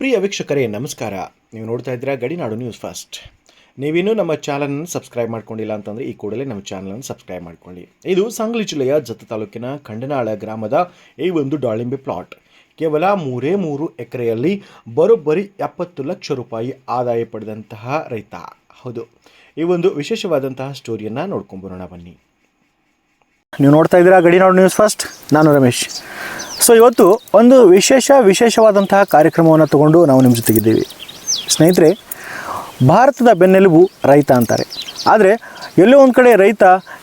ಪ್ರಿಯ ವೀಕ್ಷಕರೇ, ನಮಸ್ಕಾರ. ನೀವು ನೋಡ್ತಾ ಇದ್ದೀರಾ ಗಡಿನಾಡು ನ್ಯೂಸ್ ಫಸ್ಟ್. ನೀವಿನ್ನೂ ನಮ್ಮ ಚಾನಲನ್ನು ಸಬ್ಸ್ಕ್ರೈಬ್ ಮಾಡ್ಕೊಂಡಿಲ್ಲ ಅಂತಂದರೆ ಈ ಕೂಡಲೇ ನಮ್ಮ ಚಾನಲನ್ನು ಸಬ್ಸ್ಕ್ರೈಬ್ ಮಾಡ್ಕೊಳ್ಳಿ. ಇದು ಸಾಂಗ್ಲಿ ಜಿಲ್ಲೆಯ ಜತ್ತ ತಾಲೂಕಿನ ಖಂಡನಾಳ ಗ್ರಾಮದ ಈ ಒಂದು ದಾಳಿಂಬೆ ಪ್ಲಾಟ್. ಕೇವಲ ಮೂರೇ ಮೂರು ಎಕರೆಯಲ್ಲಿ ಬರೋಬ್ಬರಿ ಎಪ್ಪತ್ತು ಲಕ್ಷ ರೂಪಾಯಿ ಆದಾಯ ಪಡೆದಂತಹ ರೈತ. ಹೌದು. ಈ ಒಂದು ವಿಶೇಷವಾದಂತಹ ಸ್ಟೋರಿಯನ್ನು ನೋಡ್ಕೊಂಬರೋಣ ಬನ್ನಿ. ನೀವು ನೋಡ್ತಾ ಇದ್ದೀರಾ ಗಡಿನಾಡು ನ್ಯೂಸ್ ಫಸ್ಟ್. ನಾನು ರಮೇಶ್. ಸೊ ಇವತ್ತು ಒಂದು ವಿಶೇಷ, ವಿಶೇಷವಾದಂತಹ ಕಾರ್ಯಕ್ರಮವನ್ನು ತಗೊಂಡು ನಾವು ನಿಮ್ಮ ಜೊತೆಗಿದ್ದೀವಿ. ಸ್ನೇಹಿತರೆ, ಭಾರತದ ಬೆನ್ನೆಲುಬು ರೈತ ಅಂತಾರೆ. ಆದರೆ, ಎಲ್ಲೋ ಒಂದು ಕಡೆ ರೈತ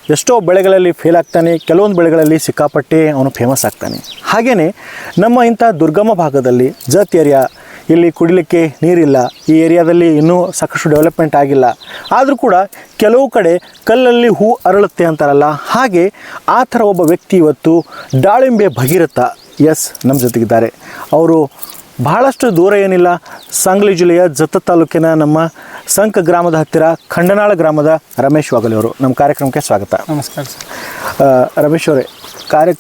ಎಷ್ಟೋ ಬೆಳೆಗಳಲ್ಲಿ ಫೇಲ್ ಆಗ್ತಾನೆ, ಕೆಲವೊಂದು ಬೆಳೆಗಳಲ್ಲಿ ಸಿಕ್ಕಾಪಟ್ಟೆ ಅವನು ಫೇಮಸ್ ಆಗ್ತಾನೆ. ಹಾಗೆಯೇ ನಮ್ಮ ಇಂಥ ದುರ್ಗಮ ಭಾಗದಲ್ಲಿ ಜತ್ ಏರಿಯಾ, ಇಲ್ಲಿ ಕುಡಿಲಿಕ್ಕೆ ನೀರಿಲ್ಲ, ಈ ಏರಿಯಾದಲ್ಲಿ ಇನ್ನೂ ಸಾಕಷ್ಟು ಡೆವಲಪ್ಮೆಂಟ್ ಆಗಿಲ್ಲ. ಆದರೂ ಕೂಡ ಕೆಲವು ಕಡೆ ಕಲ್ಲಲ್ಲಿ ಹೂ ಅರಳುತ್ತೆ ಅಂತಾರಲ್ಲ, ಹಾಗೆ ಆ ಥರ ಒಬ್ಬ ವ್ಯಕ್ತಿ ಇವತ್ತು ದಾಳಿಂಬೆ ಭಗೀರಥ ಎಸ್ ನಮ್ಮ ಜೊತೆಗಿದ್ದಾರೆ. ಅವರು ಬಹಳಷ್ಟು ದೂರ ಏನಿಲ್ಲ. ಸಾಂಗ್ಲಿ ಜಿಲ್ಲೆಯ ಜತ್ತ ತಾಲೂಕಿನ ನಮ್ಮ ಸಂಕ ಗ್ರಾಮದ ಹತ್ತಿರ ಖಂಡನಾಳ ಗ್ರಾಮದ ರಮೇಶ್ ವಾಗಲಿ ಅವರು. ನಮ್ಮ ಕಾರ್ಯಕ್ರಮಕ್ಕೆ ಸ್ವಾಗತ. ನಮಸ್ಕಾರ ಸರ್. ರಮೇಶ್ ಅವರೇ ಕಾರ್ಯ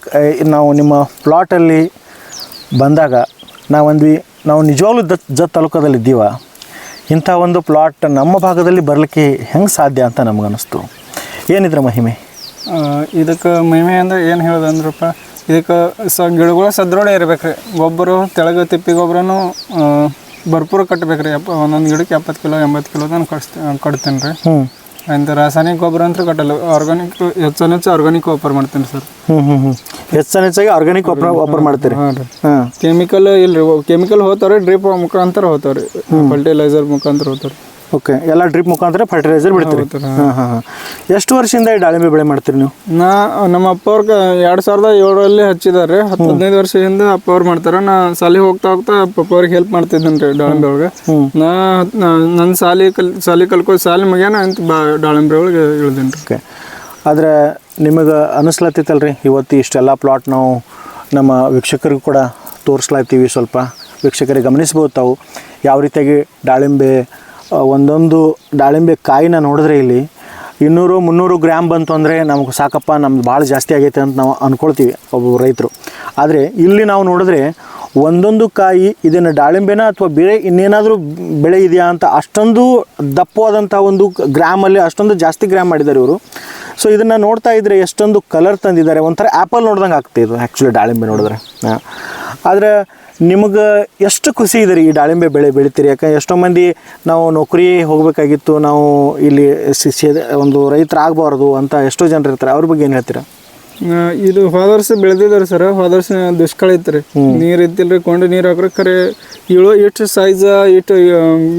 ನಾವು ನಿಮ್ಮ ಪ್ಲಾಟಲ್ಲಿ ಬಂದಾಗ ನಾವಂದ್ವಿ ನಾವು ನಿಜವಾಗ್ಲೂ ದತ್ ಜತ್ ತಾಲೂಕದಲ್ಲಿ ಇದ್ದೀವ? ಇಂಥ ಒಂದು ಪ್ಲಾಟ್ ನಮ್ಮ ಭಾಗದಲ್ಲಿ ಬರಲಿಕ್ಕೆ ಹೆಂಗೆ ಸಾಧ್ಯ ಅಂತ ನಮಗನ್ನಿಸ್ತು. ಏನಿದ್ರ ಮಹಿಮೆ? ಇದಕ್ಕೆ ಮಹಿಮೆ ಅಂದರೆ ಏನು ಹೇಳೋದಂದ್ರಪ್ಪ ಇದಕ್ಕೆ ಸ ಗಿಡಗಳು ಸದೃಢ ಇರ್ಬೇಕು ರೀ ಗೊಬ್ಬರ ತೆಳಗ ತಿಪ್ಪಿ ಗೊಬ್ಬರನು ಭರ್ಪೂರ ಕಟ್ಬೇಕು ರೀ ಎಪ್ಪ ಒಂದೊಂದು ಗಿಡಕ್ಕೆ ಎಪ್ಪತ್ತು ಕಿಲೋ ಎಂಬತ್ತು ಕಿಲೋ ತನಕ ಕಟ್ಸ್ತೀನಿ ಕಟ್ತೀನಿ ರೀ ಅಂತ ರಾಸಾಯನಿಕ ಗೊಬ್ಬರ ಅಂತ ಕಟ್ಟಲ್ಲ. ಆರ್ಗಾನಿಕ್ ಹೆಚ್ಚು ಹೆಚ್ಚು ಆರ್ಗಾನಿಕ್ ವಾಪರ್ ಮಾಡ್ತೀನಿ ಸರ್. ಹ್ಞೂ ಹ್ಞೂ ಹ್ಞೂ ಹೆಚ್ಚು ಹೆಚ್ಚಾಗಿ ಆರ್ಗ್ಯಾನಿಕ್ ವಾಪರ್ ವಾಪರ್ ಮಾಡ್ತೀರಿ. ಹಾಂ ರೀ. ಹಾಂ. ಕೆಮಿಕಲ್ ಇಲ್ರಿ. ಕೆಮಿಕಲ್ ಹೋಗ್ತಾವ್ರಿ ಡ್ರಿಪ್ ಮುಖಾಂತರ ಹೋಗ್ತಾವ್ರಿ ಫರ್ಟಿಲೈಸರ್ ಮುಖಾಂತರ ಹೋಗ್ತಾವ್ರಿ ಓಕೆ ಎಲ್ಲ ಡ್ರಿಪ್ ಮುಖಾಂತರ ಫರ್ಟಿಲೈಸರ್ ಬಿಡ್ತೀರಿ. ಹೋಗ್ತಾರೆ ಹಾಂ. ಹಾಂ ಹಾಂ ಎಷ್ಟು ವರ್ಷದಿಂದ ಈ ದಾಳಿಂಬೆ ಬೆಳೆ ಮಾಡ್ತೀರಿ ನೀವು? ನಾ ನಮ್ಮ ಅಪ್ಪ ಅವ್ರ ಎರಡ್ ಸಾವಿರದ ಏಳರಲ್ಲಿ ಹಚ್ಚಿದಾರೆ. ಹತ್ತು ಹದಿನೈದು ವರ್ಷದಿಂದ ಅಪ್ಪ ಅವ್ರು ಮಾಡ್ತಾರ. ನಾ ಸಾಲಿ ಹೋಗ್ತಾ ಹೋಗ್ತಾ ಪಪ್ಪ ಅವ್ರಿಗೆ ಹೆಲ್ಪ್ ಮಾಡ್ತಿದ್ದೇನೆ ರೀ ದಾಳಿಂಬೆ ಒಳಗೆ. ನಾ ನನ್ನ ಸಾಲಿ ಕಲ್ ಸಾಲಿ ಕಲ್ಕೊ ಸಾಲಿ ಮುಗ್ಯಾನ ಅಂತ ಬಾ ದಾಳಿಂಬೆ ಒಳಗೆ ಇಳ್ದೇನೆ ರೀ. ಓಕೆ ಆದರೆ ನಿಮಗೆ ಅನಿಸ್ಲತ್ತೈತಲ್ರಿ ಇವತ್ತು ಇಷ್ಟೆಲ್ಲ ಪ್ಲಾಟ್ ನಾವು ನಮ್ಮ ವೀಕ್ಷಕರಿಗೂ ಕೂಡ ತೋರಿಸ್ಲಾಯ್ತೀವಿ ಸ್ವಲ್ಪ. ವೀಕ್ಷಕರಿಗೆ ಗಮನಿಸ್ಬೋದು ತಾವು. ಯಾವ ರೀತಿಯಾಗಿ ದಾಳಿಂಬೆ ಒಂದೊಂದು ದಾಳಿಂಬೆ ಕಾಯಿನ ನೋಡಿದ್ರೆ ಇಲ್ಲಿ ಇನ್ನೂರು ಮುನ್ನೂರು ಗ್ರಾಮ್ ಬಂತು ಅಂದರೆ ನಮ್ಗೆ ಸಾಕಪ್ಪ, ನಮ್ದು ಭಾಳ ಜಾಸ್ತಿ ಆಗೈತೆ ಅಂತ ನಾವು ಅಂದ್ಕೊಳ್ತೀವಿ ಒಬ್ಬ ರೈತರು. ಆದರೆ ಇಲ್ಲಿ ನಾವು ನೋಡಿದ್ರೆ ಒಂದೊಂದು ಕಾಯಿ ಇದನ್ನು ದಾಳಿಂಬೆನ ಅಥವಾ ಬೇರೆ ಇನ್ನೇನಾದರೂ ಬೆಳೆ ಇದೆಯಾ ಅಂತ ಅಷ್ಟೊಂದು ದಪ್ಪವಾದಂಥ ಒಂದು ಗ್ರಾಮಲ್ಲಿ ಅಷ್ಟೊಂದು ಜಾಸ್ತಿ ಗ್ರಾಮ್ ಮಾಡಿದ್ದಾರೆ ಇವರು. ಸೊ ಇದನ್ನು ನೋಡ್ತಾ ಇದ್ರೆ ಎಷ್ಟೊಂದು ಕಲರ್ ತಂದಿದ್ದಾರೆ. ಒಂಥರ ಆ್ಯಪಲ್ ನೋಡ್ದಂಗೆ ಆಗ್ತದೆ ಇದು ಆ್ಯಕ್ಚುಲಿ ದಾಳಿಂಬೆ ನೋಡಿದ್ರೆ. ಆದ್ರೆ ನಿಮಗೆ ಎಷ್ಟು ಖುಷಿ ಇದೆ ರೀ ಈ ದಾಳಿಂಬೆ ಬೆಳೆ ಬೆಳಿತೀರಿ? ಯಾಕಂದ್ರೆ ಎಷ್ಟೋ ಮಂದಿ ನಾವು ನೌಕರಿ ಹೋಗಬೇಕಾಗಿತ್ತು ನಾವು ಇಲ್ಲಿ ಒಂದು ರೈತರಾಗಬಾರ್ದು ಅಂತ ಎಷ್ಟೋ ಜನರು ಇರ್ತಾರೆ. ಅವ್ರ ಬಗ್ಗೆ ಏನು ಹೇಳ್ತೀರಾ? ಇದು ಫಾದರ್ಸ್ ವರ್ಷ ಬೆಳೆದಿದ್ದಾರೆ ಸರ್. ಹೋದ ವರ್ಷ ದುಷ್ಕಾಳ ಐತ್ರಿ ನೀರ್ ಇತ್ತಿಲ್ರಿ ಕೊಂಡು ನೀರು ಹಾಕ್ರೆ ಖರೆ ಇಳು ಇಷ್ಟು ಸೈಜ್ ಇಟ್ಟು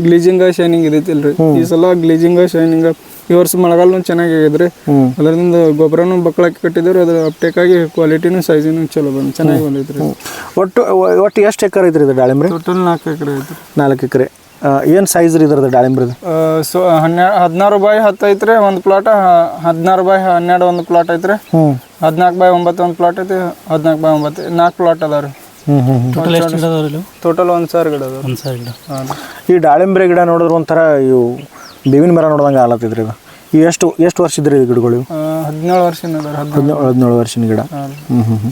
ಗ್ಲೀಜಿಂಗ್ ಶೈನಿಂಗ್ ಇದೈತಿಲ್ರಿ ಈ ಸಲ ಗ್ಲೀಜಿಂಗ ಶೈನಿಂಗ್ ಈ ವರ್ಷ ಮಳೆಗಾಲನು ಚೆನ್ನಾಗಿ ಆಗಿದ್ರಿ ಅದರಿಂದ ಗೊಬ್ಬರನು ಬಕ್ಕಳಕ್ಕೆ ಕಟ್ಟಿದ್ರು ಅದ್ರ ಅಪ್ಟೇಕ್ ಆಗಿ ಕ್ವಾಲಿಟಿನು ಸೈಜಿನು ಚಲೋ ಬಂದ ಚೆನ್ನಾಗಿ ಬಂದೈತ್ರಿ. ಒಟ್ಟು ಒಟ್ಟು ಎಷ್ಟು ಎಕರೆ ಐತ್ರಿ ಇದು ದಾಳಿಂಬ್ರಿ ಟೋಟಲ್ ನಾಲ್ಕು ಎಕರೆ ಐತ್ರಿ. ನಾಲ್ಕು ಎಕರೆ. ಏನು ಸೈಜ್ ರೀ ಇದ್ರದ್ದು ದಾಳಿಂಬ್ರದ್ದು ಸೊ ಹನ್ನೆರಡು ಹದಿನಾರು ಬಾಯ್ ಹತ್ತು ಐತ್ರಿ ಒಂದು ಪ್ಲಾಟ್ ಹದಿನಾರು ಬಾಯ್ ಹನ್ನೆರಡು ಒಂದು ಪ್ಲಾಟ್ ಐತ್ರಿ. ಹದಿನಾಲ್ಕು ಬಾಯ್ ಒಂಬತ್ತು ಒಂದು ಪ್ಲಾಟ್ ಐತಿ ಹದಿನಾಲ್ಕು ಬಾಯ್ ಒಂಬತ್ತು ನಾಲ್ಕು ಪ್ಲಾಟ್ ಅದಾವ್ರಿ ಟೋಟಲ್ ಎಷ್ಟು ಗಿಡ ಅದಾವ್ರಿ ಟೋಟಲ್ ಒಂದು ಸಾವಿರ ಗಿಡ ಅದಾವ ಒಂದು ಸಾವಿರ ಗಿಡ. ಈ ದಾಳಿಂಬ್ರೆ ಗಿಡ ನೋಡಿದ್ರೆ ಒಂಥರ ಇವು ಬೇವಿನ ಮರ ನೋಡ್ದಂಗೆ ಆಲತ್ತಿದ್ರಿ ಇದು ಈ ಎಷ್ಟು ಎಷ್ಟು ವರ್ಷ ಇದ್ರಿ ಇದು ಗಿಡಗಳು? ಇವು? ಹದಿನೇಳು ವರ್ಷ ಅದಾರ ಹದಿನೇಳು. ಹದಿನೇಳು ವರ್ಷಿನ ವರ್ಷದ ಗಿಡ ಹ್ಞೂ ಹ್ಞೂ ಹ್ಞೂ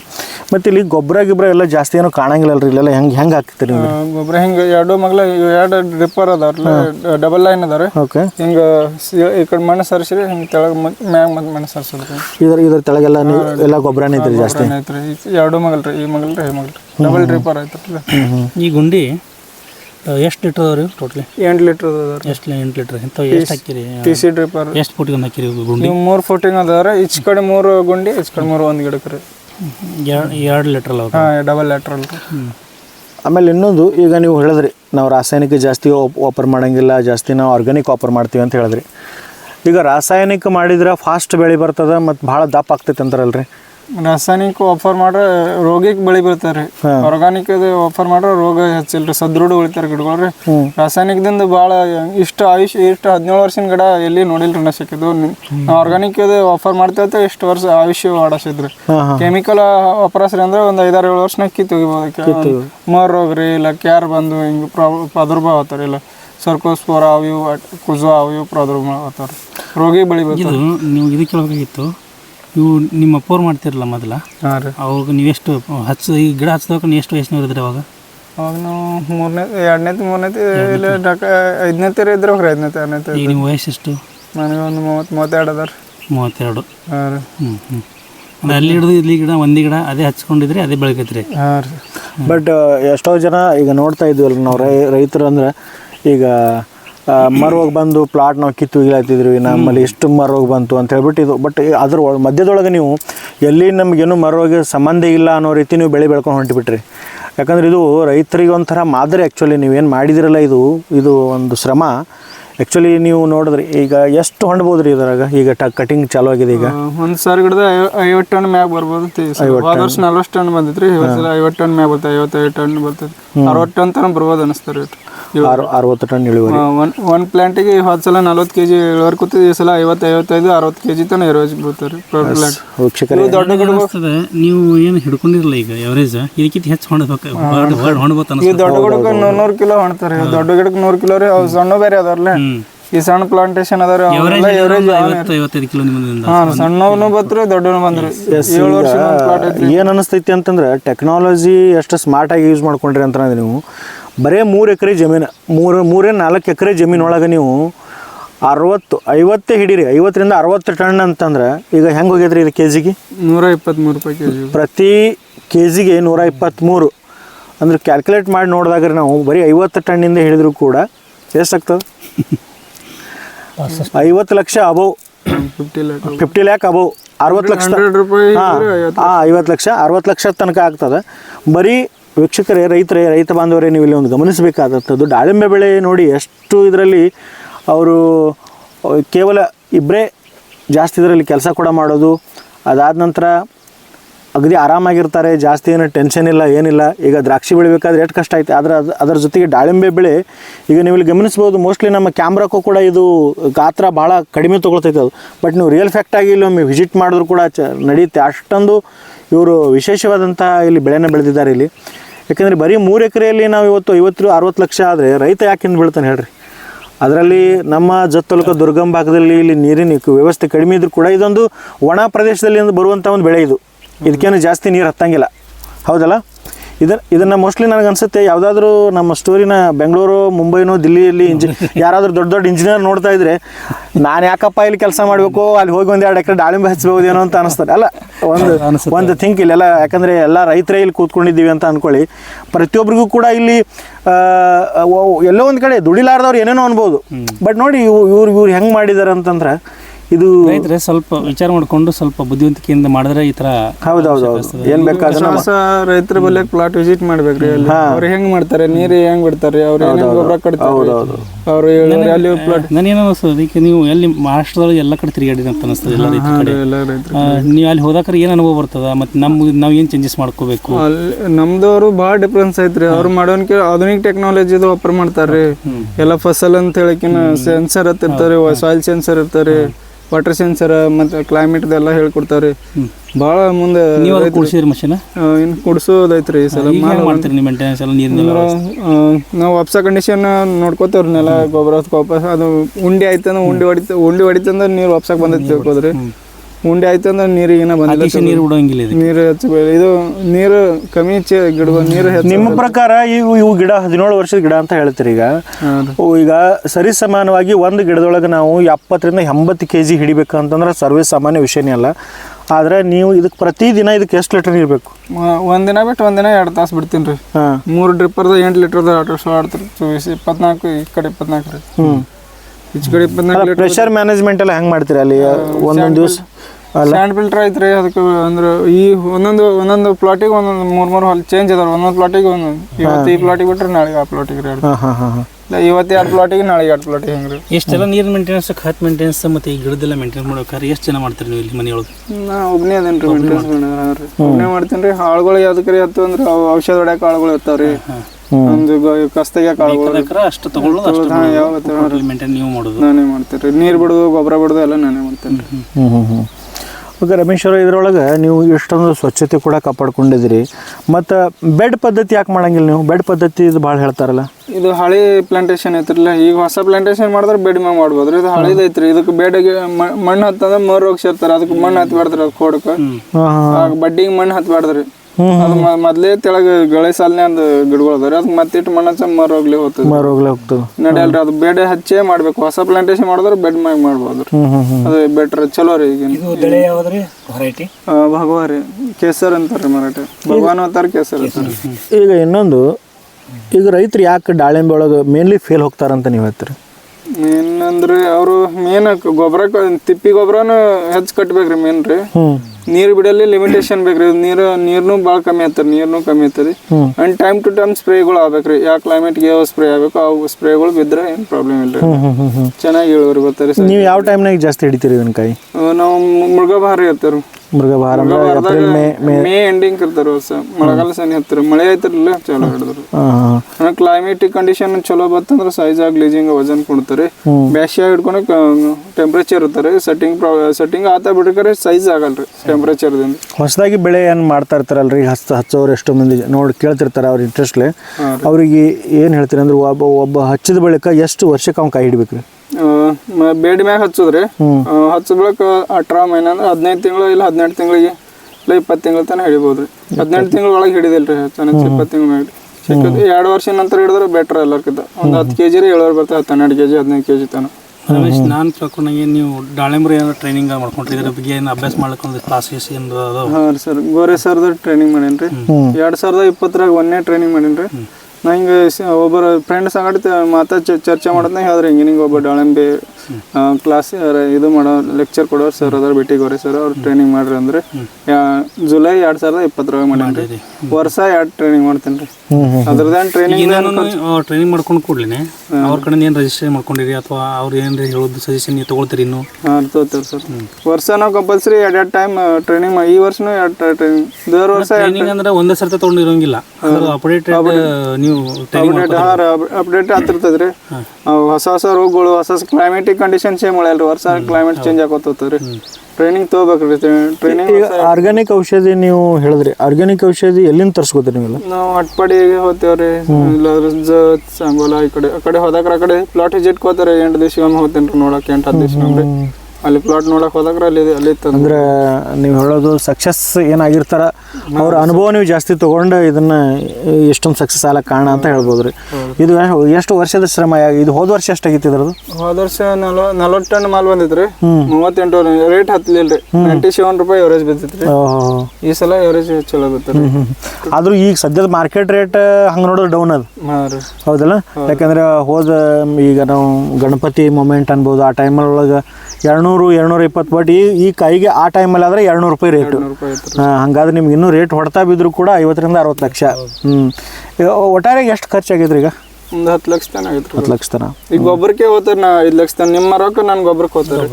ಮತ್ತು ಇಲ್ಲಿ ಗೊಬ್ಬರ ಗಿಬ್ಬರ ಎಲ್ಲ ಜಾಸ್ತಿ ಏನೋ ರೀ ಇಲ್ಲೆಲ್ಲ ಹೆಂಗೆ ಹೆಂಗೆ ಹಾಕ್ತಿರಿ ನೀವು? ಗೊಬ್ಬರ ಹಿಂಗೆ ಎರಡು ಮಗ್ಲ ಎರಡು ಡ್ರಿಪ್ಪರ್ ಅದಾವ್ರಲ್ಲ ಡಬಲ್ ಲೈನ್ ಅದಾವ್ರಿ. ಓಕೆ. ಹಿಂಗೆ ಈ ಕಡೆ ಮಣ್ಣು ಸರಿಸಿರಿ ಹಿಂಗೆ ತೆಳಗೆ ಮ್ಯಾಗ ಮತ್ತೆ ಮಣ್ಣು ಸರಿಸೋದ್ರಿ. ಇದ್ರ ಇದ್ರ ತೆಳಗೆಲ್ಲ ನೀವು ಎಲ್ಲ ಗೊಬ್ಬರನೇ ಇದ್ರಿ ಜಾಸ್ತಿ? ಐತ್ರಿ. ಈ ಎರಡು ಮಗಲ್ರಿ ಈ ಮಗಲ್ರಿ ಈ ಮಗಲ್ರಿ ಡಬಲ್ ಡ್ರಿಪ್ಪರ್ ಆಯ್ತಾರ ಈ ಗುಂಡಿ ಎಷ್ಟು ಲೀಟ್ರ್ ರೀ ಟೋಟಲಿ ಎಂಟು ಲೀಟ್ರ್ ಎಷ್ಟು ಎಂಟು ಲೀಟ್ರ್ ಇಂಥವು ಎಷ್ಟು ಹಾಕಿರಿ ಟಿ ಸಿ ಡ್ರಿಪ್ಪರ್ ಎಷ್ಟು ಫುಟ್ಗೆ ಒಂದು ಹಾಕಿರಿ ಗುಂಡಿ? ನೀವು ಮೂರು ಫುಟಿಂಗ್ ಅದಾವ್ರಿ ಈಚ್ ಕಡೆ ಮೂರು ಗುಂಡಿ ಈಚ್ ಕಡೆ ಮೂರು ಒಂದು ಗಿಡಕ್ಕೆ ರೀ. ಎರಡು ಎರಡು ಲೀಟ್ರ್ ಅಲ್ಲ ಹಾಂ ಡಬಲ್ ಲೀಟರ್ ಅಲ್ಲ ಆಮೇಲೆ ಇನ್ನೊಂದು ಈಗ ನೀವು ಹೇಳಿದ್ರಿ ನಾವು ರಾಸಾಯನಿಕ ಜಾಸ್ತಿ ವಾಪರ್ ಮಾಡಂಗಿಲ್ಲ ಜಾಸ್ತಿ ನಾವು ಆರ್ಗ್ಯಾನಿಕ್ ವಾಪರ್ ಮಾಡ್ತೀವಿ ಅಂತ ಹೇಳಿದ್ರಿ. ಈಗ ರಾಸಾಯನಿಕ ಮಾಡಿದ್ರೆ ಫಾಸ್ಟ್ ಬೆಳೆ ಬರ್ತದೆ ಮತ್ತು ಭಾಳ ದಪ್ಪ ಆಗ್ತೈತೆ ಅಂತಾರಲ್ರಿ. ರಾಸಾಯನಿಕ ಆಫರ್ ಮಾಡ್ರೆ ರೋಗಿಗೆ ಬೆಳಿ ಬೀಳ್ತಾರೆ ಆರ್ಗಾನಿಕ್ ಆಫರ್ ಮಾಡ್ರೆ ರೋಗ ಹೆಚ್ಚಿಲ್ರಿ ಸದೃಢ ಉಳಿತಾರೆ ಗಿಡಗಳ್ರಿ. ರಾಸಾಯನಿಕದಿಂದ ಭಾಳ ಇಷ್ಟು ಆಯುಷ್ ಇಷ್ಟು ಹದಿನೇಳು ವರ್ಷದ ಗಿಡ ಎಲ್ಲಿ ನೋಡಿಲ್ರಿ ನಾ ಸಿಕ್ಕಿದ್ದು ನಾವು ಆರ್ಗಾನಿಕ್ ಆಫರ್ ಮಾಡ್ತೇವೆ ಇಷ್ಟು ವರ್ಷ ಆಯುಷ್ಯ ಆಡಸಿದ್ರಿ ಕೆಮಿಕಲ್ ಅಪರಾಸ್ರಿ ಅಂದ್ರೆ ಒಂದು ಐದಾರು ಏಳು ವರ್ಷ ಕಿತ್ತು ಹೋಗಿಬೋದು ಮರ್ ರೋಗ ರೀ ಇಲ್ಲ ಕ್ಯಾರ್ ಬಂದು ಹಿಂಗೆ ಪ್ರಾದುರ್ಭಾವ ಆತಾರ ಇಲ್ಲ ಸರ್ಕೋಸ್ಫೋರ ಅವು ಕುಜು ಅವು ಪ್ರಾದುರ್ಭಾವ ಆತಾರ ರೋಗಿ ಬೆಳಿಬೇಕು ಬರ್ತಾರೆ ನೀವು ಇದು ಕೇಳಬೇಕಾಗಿತ್ತು ಇವು ನಿಮ್ಮ ಪೋರ್ ಮಾಡ್ತಿರಲ್ಲ ಮೊದಲ? ಹಾಂ ರೀ. ಅವಾಗ ನೀವೆಷ್ಟು ಹಚ್ಚ ಈ ಗಿಡ ಹಚ್ಚಿದಾಗ ನೀವು ಎಷ್ಟು ವಯಸ್ಸಿನವ್ರು ಇದ್ರಿ ಅವಾಗ? ಅವಾಗ ನಾವು ಮೂರನೇ ಎರಡನೇತಿ ಮೂರನೇದು ಇಲ್ಲ ಡಾಕ ಐದನೇತಿ ಇದ್ರೆ ಹೋಗ್ರಿ ಐದನೇ ಆರನೇತಿ ಈಗ ನಿಮ್ಮ ವಯಸ್ಸೆಷ್ಟು ನನಗೆ ಒಂದು ಮೂವತ್ತು ಮೂವತ್ತೆರಡು ಅದಾರ ಮೂವತ್ತೆರಡು. ಹಾಂ ರೀ. ಹ್ಞೂ ಹ್ಞೂ ಅಂದ್ರೆ ಅಲ್ಲಿ ಹಿಡಿದು ಇಲ್ಲಿ ಗಿಡ ಒಂದೇ ಗಿಡ ಅದೇ ಹಚ್ಕೊಂಡಿದ್ರಿ ಅದೇ ಬೆಳಕೈತ್ರಿ. ಹಾಂ ರೀ. ಬಟ್ ಎಷ್ಟೋ ಜನ ಈಗ ನೋಡ್ತಾ ಇದ್ವಲ್ಲ ನಾವು ರೈ ರೈತರು ಅಂದ್ರೆ ಈಗ ಮರವಾಗಿ ಬಂದು ಪ್ಲಾಟ್ ನಾವು ಕಿತ್ತು ಇಲಾತಿದ್ವಿ ನಮ್ಮಲ್ಲಿ ಎಷ್ಟು ಮರವಾಗಿ ಬಂತು ಅಂತ ಹೇಳ್ಬಿಟ್ಟು ಇದು ಬಟ್ ಅದ್ರ ಒಳ- ಮಧ್ಯದೊಳಗೆ ನೀವು ಎಲ್ಲಿ ನಮಗೇನು ಮರವಾಗಿ ಸಂಬಂಧ ಇಲ್ಲ ಅನ್ನೋ ರೀತಿ ನೀವು ಬೆಳೆ ಬೆಳ್ಕೊಂಡು ಹೊಂಟಿಬಿಟ್ರಿ. ಯಾಕಂದ್ರೆ ಇದು ರೈತರಿಗೆ ಒಂಥರ ಮಾದರಿ ಆ್ಯಕ್ಚುಲಿ ನೀವೇನು ಮಾಡಿದಿರಲ್ಲ ಇದು ಇದು ಒಂದು ಶ್ರಮ. ಆ್ಯಕ್ಚುಲಿ ನೀವು ನೋಡಿದ್ರಿ ಈಗ ಎಷ್ಟು ಹೊಂಡ್ಬೋದು ರೀ ಇದ್ರಾಗ? ಈಗ ಟ ಕಟಿಂಗ್ ಚಾಲು ಆಗಿದೆ ಈಗ. ಒಂದು ಸಾವಿರ ಗಿಡದ ಐವತ್ತು ಟನ್ ಮ್ಯಾಗ ಬರ್ಬೋದು ಹೋದ ವರ್ಷ ನಲ್ವತ್ತು ಟನ್ ಬಂದಿತ್ರಿ ಇವತ್ತು ಸಲ ಐವತ್ತು ಟನ್ ಮ್ಯಾಗ ಬರ್ತದೆ ಐವತ್ತೈದು ಟನ್ ಬರ್ತದೆ. ಅರವತ್ತು ಟನ್ ತನಕ ಬರ್ಬೋದು ಅನಿಸ್ತಾರೆ ಅರವತ್ತು ಟನ್ ಇಳುವರಿ. ಒನ್ ಒಂದು ಪ್ಲಾಂಟಿಗೆ ಹೋದ ಸಲ ನಲ್ವತ್ತು ಕೆ ಜಿ ಇಳುವರಿ ಕೂತಿದ್ದು ಈ ಸಲ ಐವತ್ತು ಐವತ್ತೈದು ಅರವತ್ತು ಕೆ ಜಿ ತನಕ ಬರ್ತಾರೆ ಪ್ಲಾಂಟ್ ದೊಡ್ಡ ಗಿಡ ನೀವು ಏನು ಹಿಡ್ಕೊಂಡಿರಲ್ಲ ಈಗ ಎವರೇಜ್ ಇದಕ್ಕಿಂತ ಹೆಚ್ಚು ಹೊಂಡ್ಬೇಕು ಹೊಂಡ್ಬೋದು ಈ ದೊಡ್ಡ ಗಿಡಕ್ಕೆ ನೂರು ನೂರು ಕಿಲೋ ಹೊಣ್ತಾರೆ ದೊಡ್ಡ ಗಿಡಕ್ಕೆ ನೂರು ಕಿಲೋ ರೀ ಅವು ಸಣ್ಣ ಬೇರೆ ಅದಾರಲ್ಲ ಈ ಸಣ್ಣ ಪ್ಲಾಂಟೇಶನ್ ಅದಾರ ಸಣ್ಣವನು ಬಂದ್ರೆ ದೊಡ್ಡವನು ಬಂದ್ರೆ. ಏಳು ವರ್ಷ ಏನು ಅನಿಸ್ತೈತಿ ಅಂತಂದ್ರೆ ಟೆಕ್ನಾಲಜಿ ಎಷ್ಟು ಸ್ಮಾರ್ಟಾಗಿ ಯೂಸ್ ಮಾಡ್ಕೊಂಡ್ರಿ ಅಂತ ನೀವು ಬರೇ ಮೂರು ಎಕರೆ ಜಮೀನು ಮೂರು ಮೂರೇ ನಾಲ್ಕು ಎಕರೆ ಜಮೀನೊಳಗೆ ನೀವು ಅರವತ್ತು ಐವತ್ತೇ ಹಿಡೀರಿ. ಐವತ್ತರಿಂದ ಅರವತ್ತು ಟನ್ ಅಂತಂದ್ರೆ ಈಗ ಹೆಂಗೆ ಹೋಗ್ಯದ್ರಿ ಇದು ಕೆ ಜಿಗೆ ನೂರ ಇಪ್ಪತ್ತ್ಮೂರು ರೂಪಾಯಿ ಕೆ ಜಿ ಪ್ರತಿ ಕೆ ಜಿಗೆ ನೂರ ಇಪ್ಪತ್ತ್ಮೂರು ಅಂದ್ರೆ ಕ್ಯಾಲ್ಕುಲೇಟ್ ಮಾಡಿ ನೋಡಿದಾಗ ನಾವು ಬರೀ ಐವತ್ತು ಟನ್ನಿಂದ ಹಿಡಿದ್ರು ಕೂಡ ಎಷ್ಟಾಗ್ತದೆ ಐವತ್ತು lakh above fifty lakh above. Above ಅರವತ್ತು ಲಕ್ಷ ಹಾಂ ಐವತ್ತು ಲಕ್ಷ. ಅರವತ್ತು ಲಕ್ಷ ತನಕ ಆಗ್ತದೆ. ಬರೀ ವೀಕ್ಷಕರೇ ರೈತರೇ ರೈತ ಬಾಂಧವರೇ ನೀವು ಇಲ್ಲಿ ಒಂದು ಗಮನಿಸಬೇಕಾದಂಥದ್ದು. ದಾಳಿಂಬೆ ಬೆಳೆ ನೋಡಿ ಎಷ್ಟು ಇದರಲ್ಲಿ ಅವರು ಕೇವಲ ಇಬ್ಬರೇ ಜಾಸ್ತಿ ಇದರಲ್ಲಿ ಕೆಲಸ ಕೂಡ ಮಾಡೋದು. ಅದಾದ ನಂತರ ಅಗದಿ ಆರಾಮಾಗಿರ್ತಾರೆ, ಜಾಸ್ತಿ ಏನು ಟೆನ್ಷನ್ ಇಲ್ಲ, ಏನಿಲ್ಲ. ಈಗ ದ್ರಾಕ್ಷಿ ಬೆಳಿಬೇಕಾದ್ರೆ ಎಷ್ಟು ಕಷ್ಟ ಐತೆ. ಆದರೆ ಅದು, ಅದರ ಜೊತೆಗೆ ದಾಳಿಂಬೆ ಬೆಳೆ, ಈಗ ನೀವು ಇಲ್ಲಿ ಗಮನಿಸ್ಬೋದು ಮೋಸ್ಟ್ಲಿ ನಮ್ಮ ಕ್ಯಾಮ್ರಾಕ್ಕೂ ಕೂಡ ಇದು ಗಾತ್ರ ಭಾಳ ಕಡಿಮೆ ತೊಗೊಳ್ತೈತೆ ಅದು. ಬಟ್ ನೀವು ರಿಯಲ್ ಫ್ಯಾಕ್ಟಾಗಿ ಇಲ್ಲಿ ಒಮ್ಮೆ ವಿಸಿಟ್ ಮಾಡಿದ್ರು ಕೂಡ ಚ, ನಡೆಯುತ್ತೆ. ಅಷ್ಟೊಂದು ಇವರು ವಿಶೇಷವಾದಂತಹ ಇಲ್ಲಿ ಬೆಳೆನ ಬೆಳೆದಿದ್ದಾರೆ ಇಲ್ಲಿ. ಯಾಕೆಂದರೆ ಬರೀ ಮೂರು ಎಕರೆಯಲ್ಲಿ ನಾವು ಇವತ್ತು ಐವತ್ತು, ಅರವತ್ತು ಲಕ್ಷ ಆದರೆ ರೈತ ಯಾಕಿಂದ ಬೀಳ್ತಾನೆ ಹೇಳ್ರಿ? ಅದರಲ್ಲಿ ನಮ್ಮ ಜತ್ತಲುಕ ತಾಲೂಕು ದುರ್ಗಮ್ ಭಾಗದಲ್ಲಿ ಇಲ್ಲಿ ನೀರಿನ ವ್ಯವಸ್ಥೆ ಕಡಿಮೆ ಇದ್ರೂ ಕೂಡ ಇದೊಂದು ಒಣ ಪ್ರದೇಶದಲ್ಲಿ ಬರುವಂಥ ಒಂದು ಬೆಳೆ ಇದು. ಇದಕ್ಕೇನು ಜಾಸ್ತಿ ನೀರು ಹತ್ತಂಗಿಲ್ಲ. ಹೌದಲ್ಲ? ಇದನ್ನ ಇದನ್ನು ಮೋಸ್ಟ್ಲಿ ನನಗೆ ಅನ್ಸುತ್ತೆ ಯಾವುದಾದ್ರೂ ನಮ್ಮ ಸ್ಟೋರಿನ ಬೆಂಗಳೂರು ಮುಂಬೈನೋ ದಿಲ್ಲಿಯಲ್ಲಿ ಇಂಜಿ ಯಾರಾದರೂ ದೊಡ್ಡ ದೊಡ್ಡ ಇಂಜಿನಿಯರ್ ನೋಡ್ತಾ ಇದ್ರೆ ನಾನು ಯಾಕಪ್ಪ ಇಲ್ಲಿ ಕೆಲಸ ಮಾಡಬೇಕು ಅಲ್ಲಿ ಹೋಗಿ ಒಂದು ಎರಡು ಎಕರೆ ದಾಳಿಂಬೆ ಹಚ್ಚಬಹುದೇನೋ ಅಂತ ಅನಿಸ್ತದೆ. ಅಲ್ಲ ಒಂದು ಒಂದು ಥಿಂಕ್ ಇಲ್ಲೆಲ್ಲ ಯಾಕಂದರೆ ಎಲ್ಲ ರೈತರೇ ಇಲ್ಲಿ ಕೂತ್ಕೊಂಡಿದ್ದೀವಿ ಅಂತ ಅಂದ್ಕೊಳ್ಳಿ ಪ್ರತಿಯೊಬ್ಬರಿಗೂ ಕೂಡ ಇಲ್ಲಿ ಎಲ್ಲೋ ಒಂದು ಕಡೆ ದುಡಿಲಾರ್ದವ್ರು ಏನೇನೋ ಅನ್ಬೋದು. ಬಟ್ ನೋಡಿ ಇವ್- ಇವ್ರು ಇವ್ರು ಹೆಂಗೆ ಮಾಡಿದ್ದಾರೆ ಅಂತಂದ್ರೆ ಇದು ರೈತರೆ ಸ್ವಲ್ಪ ವಿಚಾರ ಮಾಡಿಕೊಂಡು ಸ್ವಲ್ಪ ಬುದ್ಧಿವಂತಿಕೆಯಿಂದ ಮಾಡಿದ್ರೆ ಈ ತರ ಹೌದೌದು ಹೌದು ಏನು ಬೇಕಾದ್ರೆ ಹೊಸ ರೈತರ ಬಲ್ಲೆ ಪ್ಲಾಟ್ ವಿಸಿಟ್ ಮಾಡ್ಬೇಕ್ರಿ ಅಲ್ಲಿ. ಅವ್ರು ಹೆಂಗ್ ಮಾಡ್ತಾರೆ? ನೀರು ಹೆಂಗ್ ಬಿಡ್ತಾರೆ? ಅವ್ರು ಏನೇನ್ ಗೊಬ್ಬರ ಕಟ್ತಾರೆ? ಅವ್ರು ಅಲ್ಲಿ ಪ್ಲಾಟ್ ನನಗೇನು ಅನಿಸ್ತದೆ ಅದಕ್ಕೆ ನೀವು ಎಲ್ಲಿ ಮಹಾರಾಷ್ಟ್ರದೊಳಗೆ ಎಲ್ಲ ಕಡೆ ತಿರುಗಾಡಿದ ಅಂತ ಅನಿಸ್ತದೆ ಎಲ್ಲ ರೈತರ ಕಡೆ. ನೀವು ಅಲ್ಲಿ ಹೋದಾಕ್ರೆ ಏನು ಅನುಭವ ಬರ್ತದ? ಮತ್ತೆ ನಮ್ಮ ನಾವು ಏನು ಚೇಂಜಸ್ ಮಾಡ್ಕೋಬೇಕು? ಅಲ್ಲಿ ನಮ್ದವ್ರು ಭಾಳ ಡಿಫ್ರೆನ್ಸ್ ಐತ್ರಿ. ಅವ್ರು ಮಾಡೋನ್ಕೆ ಆಧುನಿಕ ಟೆಕ್ನಾಲಜಿದು ವಾಪರ್ ಮಾಡ್ತಾರೆ ಎಲ್ಲ ಫಸಲ್ ಅಂತ ಹೇಳಕಿನ ಸೆನ್ಸರ್ ಅಂತ ಇರ್ತಾರೆ ಸಾಯಿಲ್ ಸೆನ್ಸರ್ ಇರ್ತಾರೆ. ವಾಟರ್ ಸೆನ್ಸರ್ ಮತ್ತೆ ಕ್ಲೈಮೇಟ್ ಎಲ್ಲ ಹೇಳ್ಕೊಡ್ತಾರೆ ಭಾಳ ಮುಂದೆ ನೀವು ಅದು ಕೂಡಿಸಿದ್ರಿ ಮಷೀನ್? ಆ, ಇನ್ ಕುಡ್ಸೋದೈತ್ರಿ ಈ ಸಲ. ಈಗ ಹೆಂಗೆ ಮಾಡ್ತೀರಿ ನೀವು ಮೇಂಟೆನೆನ್ಸ್ ಎಲ್ಲ ನೀರಿನ ನಾವು ವಾಪಸ ಕಂಡೀಷನ್ ನೋಡ್ಕೋತೇವ್ರಿ ನೆಲ ಗೊಬ್ಬರ ವಾಪಸ್ ಅದು ಉಂಡಿ ಆಯ್ತಂದ್ರೆ ಉಂಡಿ ಹೊಡಿತ ಉಂಡಿ ಹೊಡಿತಂದ್ರೆ ನೀರು ವಾಪಸಾಗ ಬಂದೈತಿ ತಿಳ್ಕೋದ್ರಿ. ಉಂಡಿ ಆಯ್ತು ಅಂದ್ರೆ ನೀರಿಗೆ ಬಂದಿಲ್ಲ ನೀರು ಬಿಡೋಂಗಿಲ್ಲ ಇದಕ್ಕೆ. ನೀರು ಹೆಚ್ಚು ಇದು ನೀರು ಕಮ್ಮಿ ಚೆ ಗಿಡ ನೀರು ಹೆಚ್ಚು ನಿಮ್ಮ ಪ್ರಕಾರ ಈಗ ಇವು ಗಿಡ ಹದಿನೇಳು ವರ್ಷದ ಗಿಡ ಅಂತ ಹೇಳ್ತೀರಿ ಈಗ. ಓ, ಈಗ ಸರಿ ಸಮಾನವಾಗಿ ಒಂದು ಗಿಡದೊಳಗೆ ನಾವು ಎಪ್ಪತ್ತರಿಂದ ಎಂಬತ್ತು ಕೆ ಜಿ ಹಿಡಿಬೇಕಂತಂದ್ರೆ ಸರ್ವೇ ಸಾಮಾನ್ಯ ವಿಷಯನೇ ಅಲ್ಲ. ಆದ್ರೆ ನೀವು ಇದಕ್ಕೆ ಪ್ರತಿದಿನ ಇದಕ್ಕೆ ಎಷ್ಟು ಲೀಟರ್ ನೀರು ಬೇಕು? ಮ- ಒಂದಿನ ಬಿಟ್ಟು ಒಂದಿನ ಎರಡು ತಾಸು ಬಿಡ್ತೀನಿ ರೀ. ಹಾಂ. ಮೂರು ಡ್ರಿಪ್ಪರ್ದ ಎಂಟು ಲೀಟರ್ದ ಆಟೋ ಶೋ ಆಡ್ತಾರೆ ಇಪ್ಪತ್ನಾಲ್ಕು ಈ ಕಡೆ ಇಪ್ಪತ್ನಾಲ್ಕು ರೀ. ಹ್ಞೂ ಈಚೆ ಕಡೆ ಇಪ್ಪತ್ನಾಲ್ಕು ಲೀಟರ್ ಪ್ರೆಷರ್ ಮ್ಯಾನೇಜ್ಮೆಂಟ್ ಎಲ್ಲ ಹೆಂಗೆ ಮಾಡ್ತೀರಿ ಅಲ್ಲಿ ಒಂದೊಂದು ದಿವಸ? ಸ್ಯಾಂಡ್ ಫಿಲ್ಟರ್ ಐತ್ರಿ ಅದಕ್ಕೆ ಅಂದ್ರೆ ಈ ಒಂದೊಂದು ಒಂದೊಂದು ಪ್ಲಾಟಿಗೆ ಒಂದೊಂದು ಮೂರು ಮೂರು ಹೊಲ್ ಚೇಂಜ್ ಅದಾವ ಒಂದೊಂದು ಪ್ಲಾಟಿಗೆ ಒಂದೊಂದು. ಇವತ್ತು ಈ ಪ್ಲಾಟಿಗೆ ಬಿಟ್ರೆ ನಾಳೆಗೆ ಆ ಪ್ಲಾಟಿಗೆ ರೀ ಹಾ ಹಾಂ ಹಾಂ. ಇವತ್ತು ಎರಡು ಪ್ಲಾಟಿಗೆ ನಾಳೆ ಎರಡು ಪ್ಲಾಟಿಗೆ ಹೆಂಗೆ ರೀ ಎಷ್ಟೆಲ್ಲ ನೀರು ಮೇಂಟೆನೆನ್ಸ್ ಖಾತ್ ಮೇಂಟೆನೆನ್ಸ್ ಮತ್ತು ಈ ಗಿಡದೆಲ್ಲ ಮೇಂಟೈನ್ ಮಾಡ್ಬೇಕಾದ್ರೆ ಎಷ್ಟು ಜನ ಮಾಡ್ತೀರಿ ನೀವು ಇಲ್ಲಿ ಮನೆಯೊಳಗೆ? ನಾ ಒಬ್ಬನೇ ಅದೇನು ರೀ ಮೇಂಟೆನ್ಸ್ ರೀ ಒಬ್ಬನೇ ಮಾಡ್ತೀನಿ ರೀ ಆಳುಗಳು ಯಾವ್ದಕ್ಕೆ ರೀ ಅತ್ತು ಅಂದ್ರೆ ಅವು ಔಷಧ ಹೊಡ್ಯಾಕ ಆಳುಗಳು ಇರ್ತಾವ ರೀ ಒಂದು ಕಸ್ತಗೆ ಕಾಳುಗಳು. ಅದಕ್ಕೆ ಅಷ್ಟು ತಗೊಳ್ಳೋದು ಅಷ್ಟು ಹಾಂ ಯಾವ ಮೇಂಟೈನ್ ನೀವು ಮಾಡೋದು. ನಾನೇ ಮಾಡ್ತೀನಿ ರೀ ನೀರು ಬಿಡೋದು ಗೊಬ್ಬರ ಬಿಡೋದು ಎಲ್ಲ ನಾನೇ ಮಾಡ್ತೀನಿ ರೀ ಹ್ಞೂ ಹ್ಞೂ ಹ್ಞೂ ಓಕೆ ರಮೇಶ್ ಅವರು ಇದರೊಳಗೆ ನೀವು ಎಷ್ಟೊಂದು ಸ್ವಚ್ಛತೆ ಕೂಡ ಕಾಪಾಡ್ಕೊಂಡಿದ್ರಿ ಮತ್ತು ಬೆಡ್ ಪದ್ಧತಿ ಯಾಕೆ ಮಾಡಂಗಿಲ್ಲ ನೀವು? ಬೆಡ್ ಪದ್ಧತಿ ಇದು ಭಾಳ ಹೇಳ್ತಾರಲ್ಲ. ಇದು ಹಳೆ ಪ್ಲಾಂಟೇಶನ್ ಐತ್ರಲ್ಲ ಈಗ ಹೊಸ ಪ್ಲಾಂಟೇಶನ್ ಮಾಡಿದ್ರೆ ಬೆಡ್ ಮ್ಯಾಗ ಮಾಡ್ಬೋದ್ರಿ ಇದು ಹಳೇದು ಐತ್ರಿ ಇದಕ್ಕೆ ಬೆಡ್ಗೆ ಮಣ್ಣು ಹತ್ತಂದ್ರೆ ಮರು ರೋಗ ಸೇರ್ತಾರೆ ಅದಕ್ಕೆ ಮಣ್ಣು ಹತ್ಬಾರ್ದ್ರಿ ಅದು ಕೋಡಕ್ಕೆ ಬಡ್ಡಿಗೆ ಮಣ್ಣು ಹತ್ಬಾರ್ದ್ರಿ. ಅದು ಮ- ಮೊದ್ಲೇ ತೆಳಗ ಗಳೆ ಸಾಲಿನ ಒಂದು ಗಿಡಗಳು ಅದಾವ್ರಿ. ಅದ್ ಮತ್ತಿಟ್ಟು ಮಣ್ಣ ಮರ ಹೋಗ್ಲಿ ಹೋಗ್ತದೆ. ಮರ ಹೋಗ್ಲಿ ಹೋಗ್ತದೆ. ನಡೆಯಲ್ರಿ ಅದು ಬೆಡ್ ಹಚ್ಚೇ ಮಾಡ್ಬೇಕು. ಹೊಸ ಪ್ಲಾಂಟೇಶನ್ ಮಾಡಿದ್ರೆ ಬೆಡ್ ಮ್ಯಾಗ ಮಾಡ್ಬೋದು ಅದು ಬೆಟ್ರ್ ಚಲೋ ರೀ ಈಗಿನ. ಇದು ಬೆಳೆ ಯಾವ್ದ್ರಿ? ವೆರೈಟಿ ಆ, ಭಗವಾ ರೀ. ಕೇಸರ್ ಅಂತಾರ್ರಿ ಮರಾಠಿ. ಭಗವಾನ್ ಅಂತಾರ ಕೇಸರ್ ಅಂತಾರ ಈಗ ಇನ್ನೊಂದು ಈಗ ರೈತರು ಯಾಕೆ ದಾಳಿಂಬೆ ಒಳಗೆ ಮೇನ್ಲಿ ಫೇಲ್ ಹೋಗ್ತಾರಂತ ನೀವು ಹೇಳ್ತೀರಿ? ಮೇನ್ ಅಂದ್ರೆ ಅವರು ಮೇನ್ ಗೊಬ್ಬರ ತಿಪ್ಪಿ ಗೊಬ್ಬರನು ಹೆಚ್ಚು ಕಟ್ಬೇಕ್ರಿ ಮೇನ್ ರೀ. ನೀರ್ ಬಿಡಲ್ಲಿ ಲಿಮಿಟೇಷನ್ ಬೇಕ್ರಿ. ನೀರು ನೀರ್ನು ಭಾಳ ಕಮ್ಮಿ ಆಯ್ತರಿ ನೀರ್ನು ಕಮ್ಮಿ ಆಗ್ತದೆ. ಅಂಡ್ ಟೈಮ್ ಟು ಟೈಮ್ ಸ್ಪ್ರೇಗಳು ಆಗ್ಬೇಕ್ರಿ. ಯಾವ ಕ್ಲೈಮೇಟ್ಗೆ ಯಾವ ಸ್ಪ್ರೇ ಆಗ್ಬೇಕು ಅವು ಸ್ಪ್ರೇಗಳು ಬಿದ್ರೆ ಏನ್ ಪ್ರಾಬ್ಲಮ್ ಇಲ್ಲ ಚೆನ್ನಾಗಿ ಇಳುವರಿ ಬರ್ತಾರೆ ನೀವು ಯಾವ ಟೈಮ್ನಾಗ ಜಾಸ್ತಿ ಹಿಡಿತೀರಿ ಇದನ್ನ ಕಾಯಿ? ನಾವು ಮೃಗಭಾರ ಇರ್ತಾರ ಮೃಗಬಾರ ಅಂದ್ರೆ April May May May ending ಇರ್ತಾರ ಹೊಸ ಮಳೆಗಾಲ ಸನಿ ಹತ್ತಿರ. ಮಳೆ ಐತಿರಲ್ಲ ಚಲೋ ಹಿಡಿದ್ರು. ಕ್ಲೈಮೇಟಿಕ್ ಕಂಡೀಷನ್ ಚಲೋ ಬತ್ತಂದ್ರ ಸೈಜ್ ಆಗ್ಲೀಜಿಂಗ್ ವಜನ್ ಕೊಡ್ತಾರೆ. ಬ್ಯಾಸಿಯಾಗ ಹಿಡ್ಕೊಳಕ್ ಟೆಂಪ್ರೇಚರ್ ಇರ್ತಾರೆ. ಸೆಟ್ಟಿಂಗ್ ಸೆಟ್ಟಿಂಗ್ ಆತ ಬಿಡ್ಬೇಕಾರೆ ಸೈಜ್ ಆಗಲ್ರಿ ಟೆಂಪ್ರೇಚರ್ದಿಂದ ಹೊಸದಾಗಿ ಬೆಳೆ ಏನ್ ಮಾಡ್ತಾ ಇರ್ತಾರಲ್ರಿ? ಹಚ್ಚ ಹಚ್ಚೋರು ಎಷ್ಟೋ ಮಂದಿ ನೋಡಿ ಕೇಳ್ತಿರ್ತಾರೆ ಅವ್ರ ಇಂಟ್ರೆಸ್ಟ್ಲೆ ಅವ್ರಿಗೆ ಏನ್ ಹೇಳ್ತೀರಿ ಅಂದ್ರೆ ಒಬ್ಬ ಒಬ್ಬ ಹಚ್ಚಿದ ಬಳಿಕ ಎಷ್ಟು ವರ್ಷಕ್ಕೆ ಅವ್ನು ಕೈ ಹಿಡಿಬೇಕ್ರಿ? ಬೇಡಿ ಮ್ಯಾಗ ಹಚ್ಚುದ್ರಿ. ಹಚ್ಚ ಬಳಿಕ ಅಟ್ರಾ ಮೈನ ಅಂದ್ರೆ ಹದಿನೈದು ತಿಂಗಳು ಇಲ್ಲ ಹದಿನೆಂಟು ತಿಂಗಳಿಗೆ ಇಲ್ಲ ಇಪ್ಪತ್ತು ತಿಂಗಳ ತನಕ ಹಿಡಿಬೋದ್ರಿ. ಹದಿನೆಂಟು ತಿಂಗಳ. ಒಳಗೆ ಹಿಡಿದಿಲ್ರಿ ಚೆನ್ನಾಗಿ ಇಪ್ಪತ್ತು ತಿಂಗಳ ಮ್ಯಾಗ. ಸಿಕ್ಕದು ಎರಡು ವರ್ಷ ನಂತರ ಹಿಡಿದ್ರೆ ಬೆಟ್ರ್ ಎಲ್ಲರ್ಕಿಂತ. ಒಂದು ಹತ್ತು ಕೆ ಜಿ ರೀ ಇಳುವರಿ ಬರ್ತದೆ ಹತ್ತು ಹನ್ನೆರಡು ಕೆ ಜಿ ಹದಿನೈದು ಕೆ ಜಿ ತನಕ. ರಮೇಶ್ ನಾನು ತಿಳ್ಕೊಂಡಂಗೆ ನೀವು ದಾಳಿಂಬ್ರಿ ಏನೋ ಟ್ರೈನಿಂಗ್ ಮಾಡ್ಕೊಂಡ್ರಿ ಇದ್ರ ಬಗ್ಗೆ ಏನು ಅಭ್ಯಾಸ ಮಾಡ್ಕೊಂಡು ಕ್ಲಾಸಸ್ ಏನು ಹಾಂ ರೀ ಸರ್. ಗೋರೆ ಸರ್ದ ಟ್ರೈನಿಂಗ್ ಮಾಡೇನ್ರಿ. ಎರಡು ಸಾವಿರದ ಇಪ್ಪತ್ತರಾಗ ಒಂದೇ ಟ್ರೈನಿಂಗ್ ಮಾಡೇನ್ರಿ. ನಾ ಹಿಂಗೆ ಒಬ್ಬರು ಫ್ರೆಂಡ್ ಸಂಗಡ ಮಾತಾ ಚರ್ಚೆ ಮಾಡೋದ್ನ ಹೇಳಿದ್ರೆ ಹಿಂಗೆ ನಿಂಗೆ ಒಬ್ಬ ದಾಳಿಂಬೆ ಕ್ಲಾಸ್ ಇದು ಮಾಡೋ ಲೆಕ್ಚರ್ ಕೊಡೋರು ಸರ್ ಅದ್ರ ಭೇಟಿಗೋರಿ ಸರ್ ಅವ್ರು ಟ್ರೈನಿಂಗ್ ಮಾಡ್ರಿ ಅಂದ್ರೆ ಜುಲೈ ಎರಡ್ ಸಾವಿರದ ಇಪ್ಪತ್ತರಾಗ ಮಾಡಿ ವರ್ಷ ಎರಡು ಟ್ರೈನಿಂಗ್ ಮಾಡ್ತೇನೆ ರೀ ಅದ್ರದ್ದೇನು ಟ್ರೈನಿಂಗ್ ನಾನು ಟ್ರೈನಿಂಗ್ ಮಾಡ್ಕೊಂಡು ಕೊಡ್ಲಿನಿ ಅವ್ರ ಕಡೆ ಏನು ರಿಜಿಸ್ಟ್ರೇಷನ್ ಮಾಡ್ಕೊಂಡಿರಿ ಅಥವಾ ಅವ್ರು ಏನ್ರಿ ಹೇಳೋದು ಸಜೆಷನ್ ನೀವು ತೊಗೊಳ್ತೀರಿ ಇನ್ನು? ಹಾಂ ಸರ್ ವರ್ಷ ನಾವು ಕಂಪಲ್ಸರಿ ಎರಡು ಎರಡು ಟೈಮ್ ಟ್ರೈನಿಂಗ್ ಈ ವರ್ಷನೂ ಎರಡು ಟ್ರೈನಿಂಗ್ ದೇವ್ರ ವರ್ಷ ಟ್ರೈನಿಂಗ್ ಅಂದ್ರೆ ಒಂದೇ ಸರ್ತಿ ತೊಗೊಂಡಿರೋಂಗಿಲ್ಲ. ಅಪ್ಡೇಟ್ ನೀವು ಅಪ್ಡೇಟ್ ಅವು ಹೊಸ ಹೊಸ ರೋಗಗಳು ಹೊಸ ಹೊಸ ಕ್ಲೈಮೇಟಿಕ್ ಕಂಡೀಷನ್ ಸೇಮ್ ಮಾಡಲ್ರಿ ವರ್ಷ ಕ್ಲೈಮೇಟ್ ಚೇಂಜ್ ಆಗೋತತ್ರಿ ಟ್ರೈನಿಂಗ್ ತಗೋಬೇಕ್ರಿ ಟ್ರೈನಿಂಗ್ ಈಗ ಆರ್ಗ್ಯಾನಿಕ್ ಔಷಧಿ ನೀವು ಹೇಳಿದ್ರಿ ಆರ್ಗ್ಯಾನಿಕ್ ಔಷಧಿ ಎಲ್ಲಿಂದ ತರ್ಸ್ಕೋತೀರಿ ನೀವೆಲ್ಲ? ನಾವು ಅಟ್ಪಾಡಿಗೆ ಹೋಗ್ತೇವ್ರಿ ರೀ ಜತ್ ಸಂಗೋಲ ಈ ಕಡೆ ಆ ಕಡೆ ಹೋದಾಗ ಆ ಕಡೆ ಪ್ಲಾಟ್ ವಿಸಿಟ್ ಹೋಗ್ತಾರೆ ಎಂಟು ದಿವಸ ಒಮ್ಮೆ ಹೋಗ್ತೇನೆ ನೋಡಕ್ಕೆ ಎಂಟು ಹತ್ತು ದಿವಸ ಅಲ್ಲಿ ಪ್ಲಾಟ್ ನೋಡಕ್ ಹೋದಾಗ ಅಲ್ಲಿ ಅಲ್ಲಿ ತಂದ್ರೆ ಅಂದ್ರೆ ನೀವು ಹೇಳೋದು ಸಕ್ಸಸ್ ಏನಾಗಿರ್ತಾರ ಅವ್ರ ಅನುಭವ ನೀವು ಜಾಸ್ತಿ ತಗೊಂಡು ಇದನ್ನ ಎಷ್ಟೊಂದು ಸಕ್ಸಸ್ ಆಗಲ್ಲ ಕಾರಣ ಅಂತ ಹೇಳ್ಬೋದು ರೀ ಇದು ಎಷ್ಟು ವರ್ಷದ ಶ್ರಮ ಇದು ಹೋದ ವರ್ಷ ಎಷ್ಟಾಗಿತ್ತು ಇದ್ರದ್ದು? ಹೋದ ವರ್ಷ ನಲ್ವ ನಲ್ವತ್ತು ಟನ್ ಮಾಲ್ ಬಂದಿತ್ರಿ. ಮೂವತ್ತೆಂಟು ರೇಟ್ ಹತ್ತಲಿಲ್ರಿ ನೈಂಟಿ ಸೆವೆನ್ ರೂಪಾಯಿ ಎವರೇಜ್ ಬಿದ್ದಿತ್ರಿ. ಓಹೋ ಈ ಸಲ ಎವರೇಜ್ ಚಲೋ ಬಿತ್ತು ಆದ್ರೂ ಈಗ ಸದ್ಯದ ಮಾರ್ಕೆಟ್ ರೇಟ್ ಹಂಗೆ ನೋಡೋದು ಡೌನ್ ಅದು. ಹೌದಲ್ಲ? ಯಾಕಂದ್ರೆ ಹೋದ ಈಗ ನಾವು ಗಣಪತಿ ಮೂಮೆಂಟ್ ಅನ್ಬೋದು ಆ ಟೈಮಲ್ಲಿ ಒಳಗೆ ಎರಡುನೂರು ಎರಡುನೂರ ಇಪ್ಪತ್ತು ಬಟ್ ಈ ಈ ಕಾಯಿಗೆ ಆ ಟೈಮಲ್ಲಿ ಆದರೆ ಎರಡುನೂರು ರೂಪಾಯಿ ರೇಟು ಹಾಂ ಹಂಗಾದ್ರೆ ನಿಮ್ಗೆ ಇನ್ನೂ ರೇಟ್ ಹೊಡ್ತಾ ಬಿದ್ದರೂ ಕೂಡ ಐವತ್ತರಿಂದ ಅರವತ್ತು ಲಕ್ಷ. ಹ್ಞೂ ಒಟ್ಟಾರೆ ಎಷ್ಟು ಖರ್ಚಾಗಿದ್ರಿ ಈಗ? ಒಂದು ಹತ್ತು ಲಕ್ಷ ತನ ಆಗೈತ್ರಿ ಹತ್ತು ಲಕ್ಷ ತನ? ಈಗ ಗೊಬ್ಬರಕ್ಕೆ ಹೋಗ್ತಾರೆ ನಾ ಐದು ಲಕ್ಷ ತನ. ನಿಮ್ಮ ರೊಕ್ಕ ನನ್ ಗೊಬ್ಬರಕ್ಕೆ ಹೋಗ್ತಾರೆ.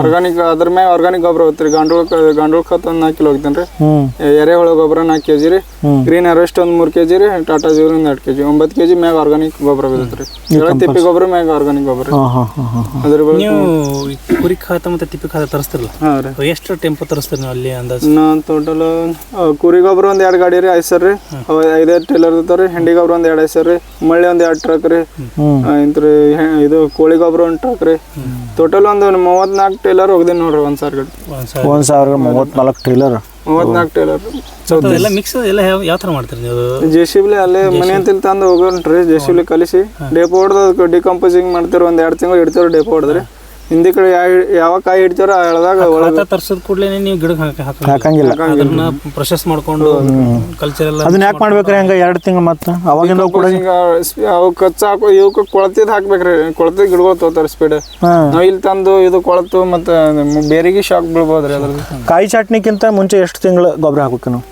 ಆರ್ಗಾನಿಕ್ ಅದ್ರ ಮ್ಯಾಗ ಆರ್ಗಾನಿಕ್ ಗೊಬ್ಬರ ಹೋಗ್ತೀರಿ. ಗಾಂಡೂಳ ಗಾಂಡೂಳ ಖತ್ ಒಂದು ನಾಲ್ಕು ಕಿಲೋ ಹೋಗ್ತೇನೆ ರೀ. ಎರೆಹುಳ ಗೊಬ್ಬರ ನಾಲ್ಕು ಕೆ ಜಿ ರೀ ಗ್ರೀನ್ ಹಾರ್ವೆಸ್ಟ್ ಒಂದು ಮೂರು ಕೆಜಿ ರೀ. ಟಾಟಾ ಜೀರೋ ಒಂದು ಎರಡು ಕೆ ಜಿ ಒಂಬತ್ತು ಕೆ ಜಿ ಮ್ಯಾಗ ಆರ್ಗಾನಿಕ್ ಗೊಬ್ಬರ ಬೀಳುತ್ತೆ ರೀ ತಿಪ್ಪಿ ಗೊಬ್ಬರ ಮ್ಯಾಗ ಆರ್ಗಾನಿಕ್ ಗೊಬ್ಬರ ಅದ್ರ ಬಗ್ಗೆ ನೀವು ಕುರಿ ಖಾತ ಮತ್ತು ತಿಪ್ಪಿ ಖಾತ ತರಿಸ್ತಿರಲ್ಲ ಹಾಂ ರೀ. ಎಷ್ಟು ಟೆಂಪೋ ತರಿಸ್ತೀರಿ ನೀವು ಅಲ್ಲಿ ಅಂದಾಜು? ನಾನು ಟೋಟಲ್ ಕುರಿ ಗೊಬ್ಬರ ಒಂದು ಎರಡು ಗಾಡಿ ರೀ ಐದು ಸರ್ ರೀ ಐದೈದು ಟೇಲರ್ ಇರ್ತಾವ ರೀ ಹೆಂಡಿ ಗೊಬ್ಬರ ಒಂದು ಎರಡು ಐದು ಸರ್ ರೀ. ಮಳ್ಳಿ ಒಂದು ಎರಡು ಟ್ರಕ್ ರೀ. ಇಂತ್ರಿ ಇದು ಕೋಳಿ ಗೊಬ್ಬರ ಒಂದು ಟ್ರಕ್ ರೀ. ಟೋಟಲ್ ಒಂದು ಮೂವತ್ನಾಲ್ಕು ಟೇಲರ್ ಹೋಗಿದೆ ನೋಡ್ರಿ ಒಂದು ಸಾರ್ ಗಡಿ ಒಂದು ಸಾವಿರ. ಮೂವತ್ನಾಲ್ಕು ಟ್ರೇಲರ್ ಮೂವತ್ನಾಲ್ಕು ಟೇಲರ್ ಎಲ್ಲ ಮಿಕ್ಸ್ ಎಲ್ಲ ಯಾವ ಯಾವ ಥರ ಮಾಡ್ತೀರಿ ನೀವು? ಜೆ ಸಿ ಬಿಲಿ ಅಲ್ಲೇ ಮನೆ ಅಂತ ಇಲ್ಲಿ ತಂದು ಹೋಗೋಣ್ರಿ ಜೆ ಸಿ ಬಿಲಿ ಕಲಿಸಿ ಡೇಪ್ ಹೊಡೆದು ಡಿಕಂಪೋಸಿಂಗ್ ಮಾಡ್ತಾರೆ ಒಂದ್ ಎರಡು ತಿಂಗಳು ಇಡ್ತಾರೆ ಡೇಪ್ ಹೊಡೆದ್ರಿ. ಹಿಂದಿ ಕಡೆ ಯಾವ ಯಾವ ಕಾಯಿ ಇಡ್ತೀರೋ ಆ ಎಳ್ದಾಗ ಒಳಗೆ ತರ್ಸಿದ ಕೂಡಲೇ ನೀವು ಗಿಡಕ್ಕೆ ಹಾಕಿ ಹಾಕಿ ಹಾಕಂಗಿಲ್ಲ. ಅದನ್ನ ಪ್ರೊಸೆಸ್ ಮಾಡ್ಕೊಂಡು ಕಲ್ಚರ್ ಎಲ್ಲ ಅದನ್ನ ಯಾಕೆ ಮಾಡ್ಬೇಕ್ರಿ ಹಂಗ ಎರಡು ತಿಂಗಳು ಮತ್ತೆ? ಅವಾಗಿಂದ ಕೂಡ ಈಗ ಸ್ಪ- ಅವು ಕಚ್ಚ ಹಾಕೋ ಇವಕ್ಕೆ ಕೊಳತಿದ್ ಹಾಕ್ಬೇಕ್ರಿ. ಕೊಳತಿದ್ ಗಿಡಗಳು ತೋತಾರ ಸ್ಪೀಡ್ ನಾವು ಇಲ್ಲಿ ತಂದು ಇದು ಕೊಳತು ಮತ್ತೆ ಬೇರೆಗೆ ಶಾಕ್ ಬೀಳ್ಬೋದ್ರಿ ಅದ್ರದ್ದು. ಕಾಯಿ ಚಟ್ನಿಕ್ಕಿಂತ ಮುಂಚೆ ಎಷ್ಟು ತಿಂಗಳು ಗೊಬ್ಬರ ಹಾಕ್ಬೇಕು ನಾವು?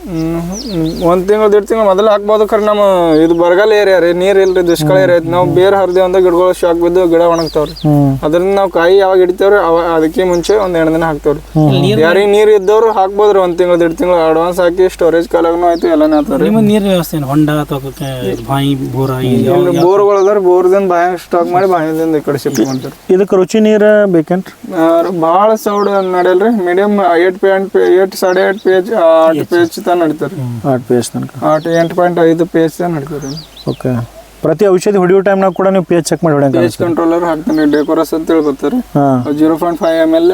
ಒಂದ್ ತಿಂಗಳು ಎರಡು ತಿಂಗಳು ಮೊದಲು ಹಾಕ್ಬೋದು ಖರೆ ನಮ್ಮ ಇದು ಬರಗಾಲ ಏರಿಯಾ ರೀ ನೀರ್ ಇಲ್ರಿ ದುಷ್ಕಾಲ ಏರಿಯಾ ಐತಿ. ನಾವು ಬೇರೆ ಹರಿದೇವಂದ್ರೆ ಗಿಡಗಳು ಶಾಕ್ ಬಿದ್ದು ಗಿಡ ಒಣಗ್ತಾವ್ರಿ. ಅದರಿಂದ ನಾವು ಕಾಯಿ ಯಾವಾಗ ಹಿಡಿತೇವ್ರಿ ಅವ ಅದಕ್ಕೆ ಮುಂಚೆ ಒಂದ್ ಎರಡು ದಿನ ಹಾಕ್ತೇವ್ರಿ. ಯಾರಿಗೆ ನೀರ್ ಇದ್ದವ್ರು ಹಾಕ್ಬೋದ್ರಿ ಒಂದ್ ತಿಂಗಳು ಎರಡು ತಿಂಗಳು ಅಡ್ವಾನ್ಸ್ ಹಾಕಿ ಸ್ಟೋರೇಜ್ ಕಾಲಾಗ್ನು ಆಯ್ತು ಎಲ್ಲಾನು ಆತಾವ್ರಿ ನಿಮ್ಮ ನೀರಿನ ವ್ಯವಸ್ಥೆ ಏನು? ಹೊಂಡ ಅಥವಾ ಬಾಯಿ ಬೋರ ಈ ಬೋರ್ಗಳು ಅದಾರ ಬೋರ್ದಿಂದ ಬಾಯ ಸ್ಟಾಕ್ ಮಾಡಿ ಬಾಯದಿಂದ ಈ ಕಡೆ ಶಿಫ್ಟ್ ಮಾಡ್ತಾರೆ ಇದಕ್ಕೆ ರುಚಿ ನೀರು ಬೇಕೇನ್ರಿ? ಭಾಳ ಸೌಡ್ ನಡೆಯಲ್ರಿ ಮೀಡಿಯಂ ಏಟ್ ಪಾಯಿಂಟ್ ಏಟ್ ಸಾಡೆ eight P H eight P H ತನಕ ನಡೀತಾರೆ ಆಟ್ ಪಿ ಎಸ್ ತನಕ ಆಟ್ ಎಂಟು ಪಾಯಿಂಟ್ ಐದು ಪೇಜ್ ಎಚ್ ತನಕ ನಡೀತಾರೆ ಓಕೆ ಪ್ರತಿ ಔಷಧಿ ಟೈಮ್ ಟೈಮ್ನಾಗ ಕೂಡ ನೀವು ಪಿ ಎಚ್ ಚೆಕ್ ಮಾಡಿ ಹೊಡ್ಯಂಗೆ ಪೇಜ್ ಕಂಟ್ರೋಲರ್ ಹಾಕ್ತಾನೆ ಡೆಕೋರಸ್ ಅಂತ ಹೇಳಿ ಬರ್ತಾರೆ ಹಾಂ. Zero point five M L